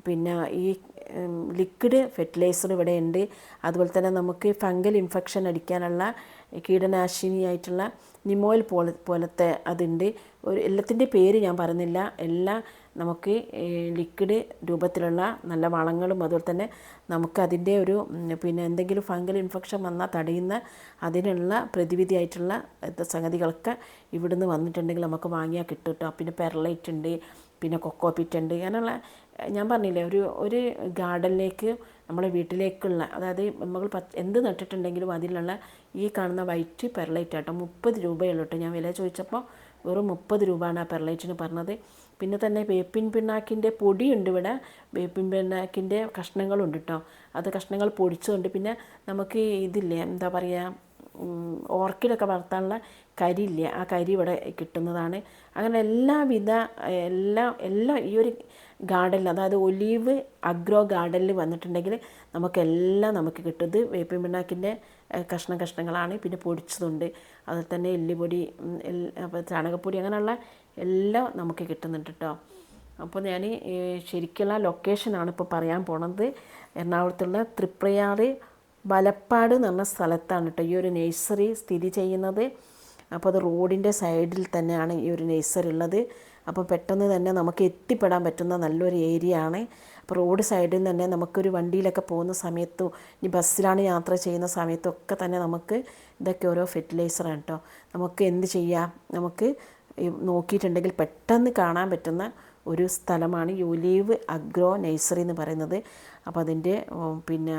പിന്നെ ഈ ലിക്വിഡ് ഫെർട്ടിലൈസർ ഇവിടെ ഉണ്ട്. അതുപോലെ തന്നെ നമുക്ക് ഫംഗൽ ഇൻഫെക്ഷൻ അടിക്കാനുള്ള കീടനാശിനിയായിട്ടുള്ള നിമോയിൽ പോലെ പോലത്തെ അതുണ്ട്. ഒരു എല്ലാത്തിന്റെ പേര് ഞാൻ പറഞ്ഞില്ല. എല്ലാം നമുക്ക് ലിക്വിഡ് രൂപത്തിലുള്ള നല്ല വളങ്ങളും അതുപോലെ തന്നെ നമുക്ക് അതിന്റെ ഒരു പിന്നെ എന്തെങ്കിലും ഫംഗൽ ഇൻഫെക്ഷൻ വന്നാൽ തടയുന്ന അതിനുള്ള പ്രതിവിധിയായിട്ടുള്ള സംഗതികളൊക്കെ ഇവിടുന്ന് വന്നിട്ടുണ്ടെങ്കിൽ നമുക്ക് വാങ്ങിയാൽ കിട്ടും കേട്ടോ. പിന്നെ പെർലൈറ്റ് ഉണ്ട് പിന്നെ കൊക്കോ പിറ്റ് ഉണ്ട് അങ്ങനെയുള്ള ഞാൻ പറഞ്ഞില്ലേ ഒരു ഒരു ഗാർഡനിലേക്ക് നമ്മളെ വീട്ടിലേക്കുള്ള അതായത് നമ്മൾ എന്ത് നട്ടിട്ടുണ്ടെങ്കിലും അതിലുള്ള ഈ കാണുന്ന വൈറ്റ് പെർലൈറ്റ് ആട്ടോ മുപ്പത് രൂപയുള്ളൂ കേട്ടോ. ഞാൻ വില ചോദിച്ചപ്പോൾ വെറും മുപ്പത് രൂപയാണ് ആ പെർലൈറ്റിന് പറഞ്ഞത്. പിന്നെ തന്നെ വേപ്പിൻ പിണ്ണാക്കിന്റെ പൊടിയുണ്ട് ഇവിടെ. വേപ്പിൻ പിണ്ണാക്കിന്റെ കഷ്ണങ്ങളുണ്ട് കേട്ടോ അത് കഷ്ണങ്ങൾ പൊടിച്ചുകൊണ്ട് പിന്നെ നമുക്ക് ഇതില്ലേ എന്താ പറയുക ഓർക്കിഡൊക്കെ വളർത്താനുള്ള കരിയില്ലേ ആ കരി ഇവിടെ കിട്ടുന്നതാണ്. അങ്ങനെ എല്ലാവിധ എല്ലാ എല്ലാ ഈ ഒരു ഗാർഡനിൽ അതായത് ഒലീവ് അഗ്രോ ഗാർഡനിൽ വന്നിട്ടുണ്ടെങ്കിൽ നമുക്കെല്ലാം നമുക്ക് കിട്ടുന്നത് വേപ്പിൻ പിണ്ണാക്കിന്റെ കഷ്ണ കഷ്ണം കഷ്ണങ്ങളാണ്. പിന്നെ പൊടിച്ചതുണ്ട്. അതുപോലെ തന്നെ എല്ലുപൊടി ചാണകപ്പൊടി അങ്ങനെയുള്ള എല്ലാം നമുക്ക് കിട്ടുന്നുണ്ട് കേട്ടോ അപ്പോൾ ഞാൻ ശരിക്കുള്ള ലൊക്കേഷനാണ് ഇപ്പോൾ പറയാൻ പോണത്. എറണാകുളത്തുള്ള തൃപ്രയാറ് വലപ്പാട് എന്ന് പറഞ്ഞ സ്ഥലത്താണ് കേട്ടോ ഈ ഒരു നഴ്സറി സ്ഥിതി ചെയ്യുന്നത്. അപ്പോൾ അത് റോഡിന്റെ സൈഡിൽ തന്നെയാണ് ഈ ഒരു നഴ്സറി ഉള്ളത്. അപ്പോൾ പെട്ടെന്ന് തന്നെ നമുക്ക് എത്തിപ്പെടാൻ പറ്റുന്ന നല്ലൊരു ഏരിയ ആണ്. അപ്പോൾ റോഡ് സൈഡിൽ തന്നെ നമുക്കൊരു വണ്ടിയിലൊക്കെ പോകുന്ന സമയത്തും ഇനി ബസ്സിലാണ് യാത്ര ചെയ്യുന്ന സമയത്തും ഒക്കെ തന്നെ നമുക്ക് ഇതൊക്കെ ഓരോ ഫെർട്ടിലൈസറാണ് കേട്ടോ നമുക്ക് എന്ത് ചെയ്യാം? നമുക്ക് നോക്കിയിട്ടുണ്ടെങ്കിൽ പെട്ടെന്ന് കാണാൻ പറ്റുന്ന ഒരു സ്ഥലമാണ് യുലീവ് അഗ്രോ നഴ്സറി എന്ന് പറയുന്നത്. അപ്പോൾ അതിന്റെ പിന്നെ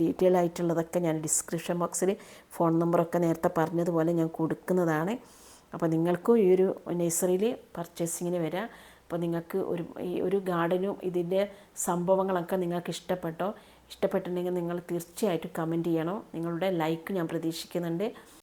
ഡീറ്റെയിൽ ആയിട്ടുള്ളതൊക്കെ ഞാൻ ഡിസ്ക്രിപ്ഷൻ ബോക്സിൽ ഫോൺ നമ്പറൊക്കെ നേരത്തെ പറഞ്ഞതുപോലെ ഞാൻ കൊടുക്കുന്നതാണ്. അപ്പോൾ നിങ്ങൾക്കും ഈ ഒരു നഴ്സറിയിൽ പർച്ചേസിങ്ങിന് വരാം അപ്പോൾ നിങ്ങൾക്ക് ഒരു ഈ ഒരു ഗാർഡനും ഇതിന്റെ സംഭവങ്ങളൊക്കെ നിങ്ങൾക്ക് ഇഷ്ടപ്പെട്ടോ ഇഷ്ടപ്പെട്ടിട്ടുണ്ടെങ്കിൽ നിങ്ങൾ തീർച്ചയായിട്ടും കമന്റ് ചെയ്യണം. നിങ്ങളുടെ ലൈക്ക് ഞാൻ പ്രതീക്ഷിക്കുന്നുണ്ട്.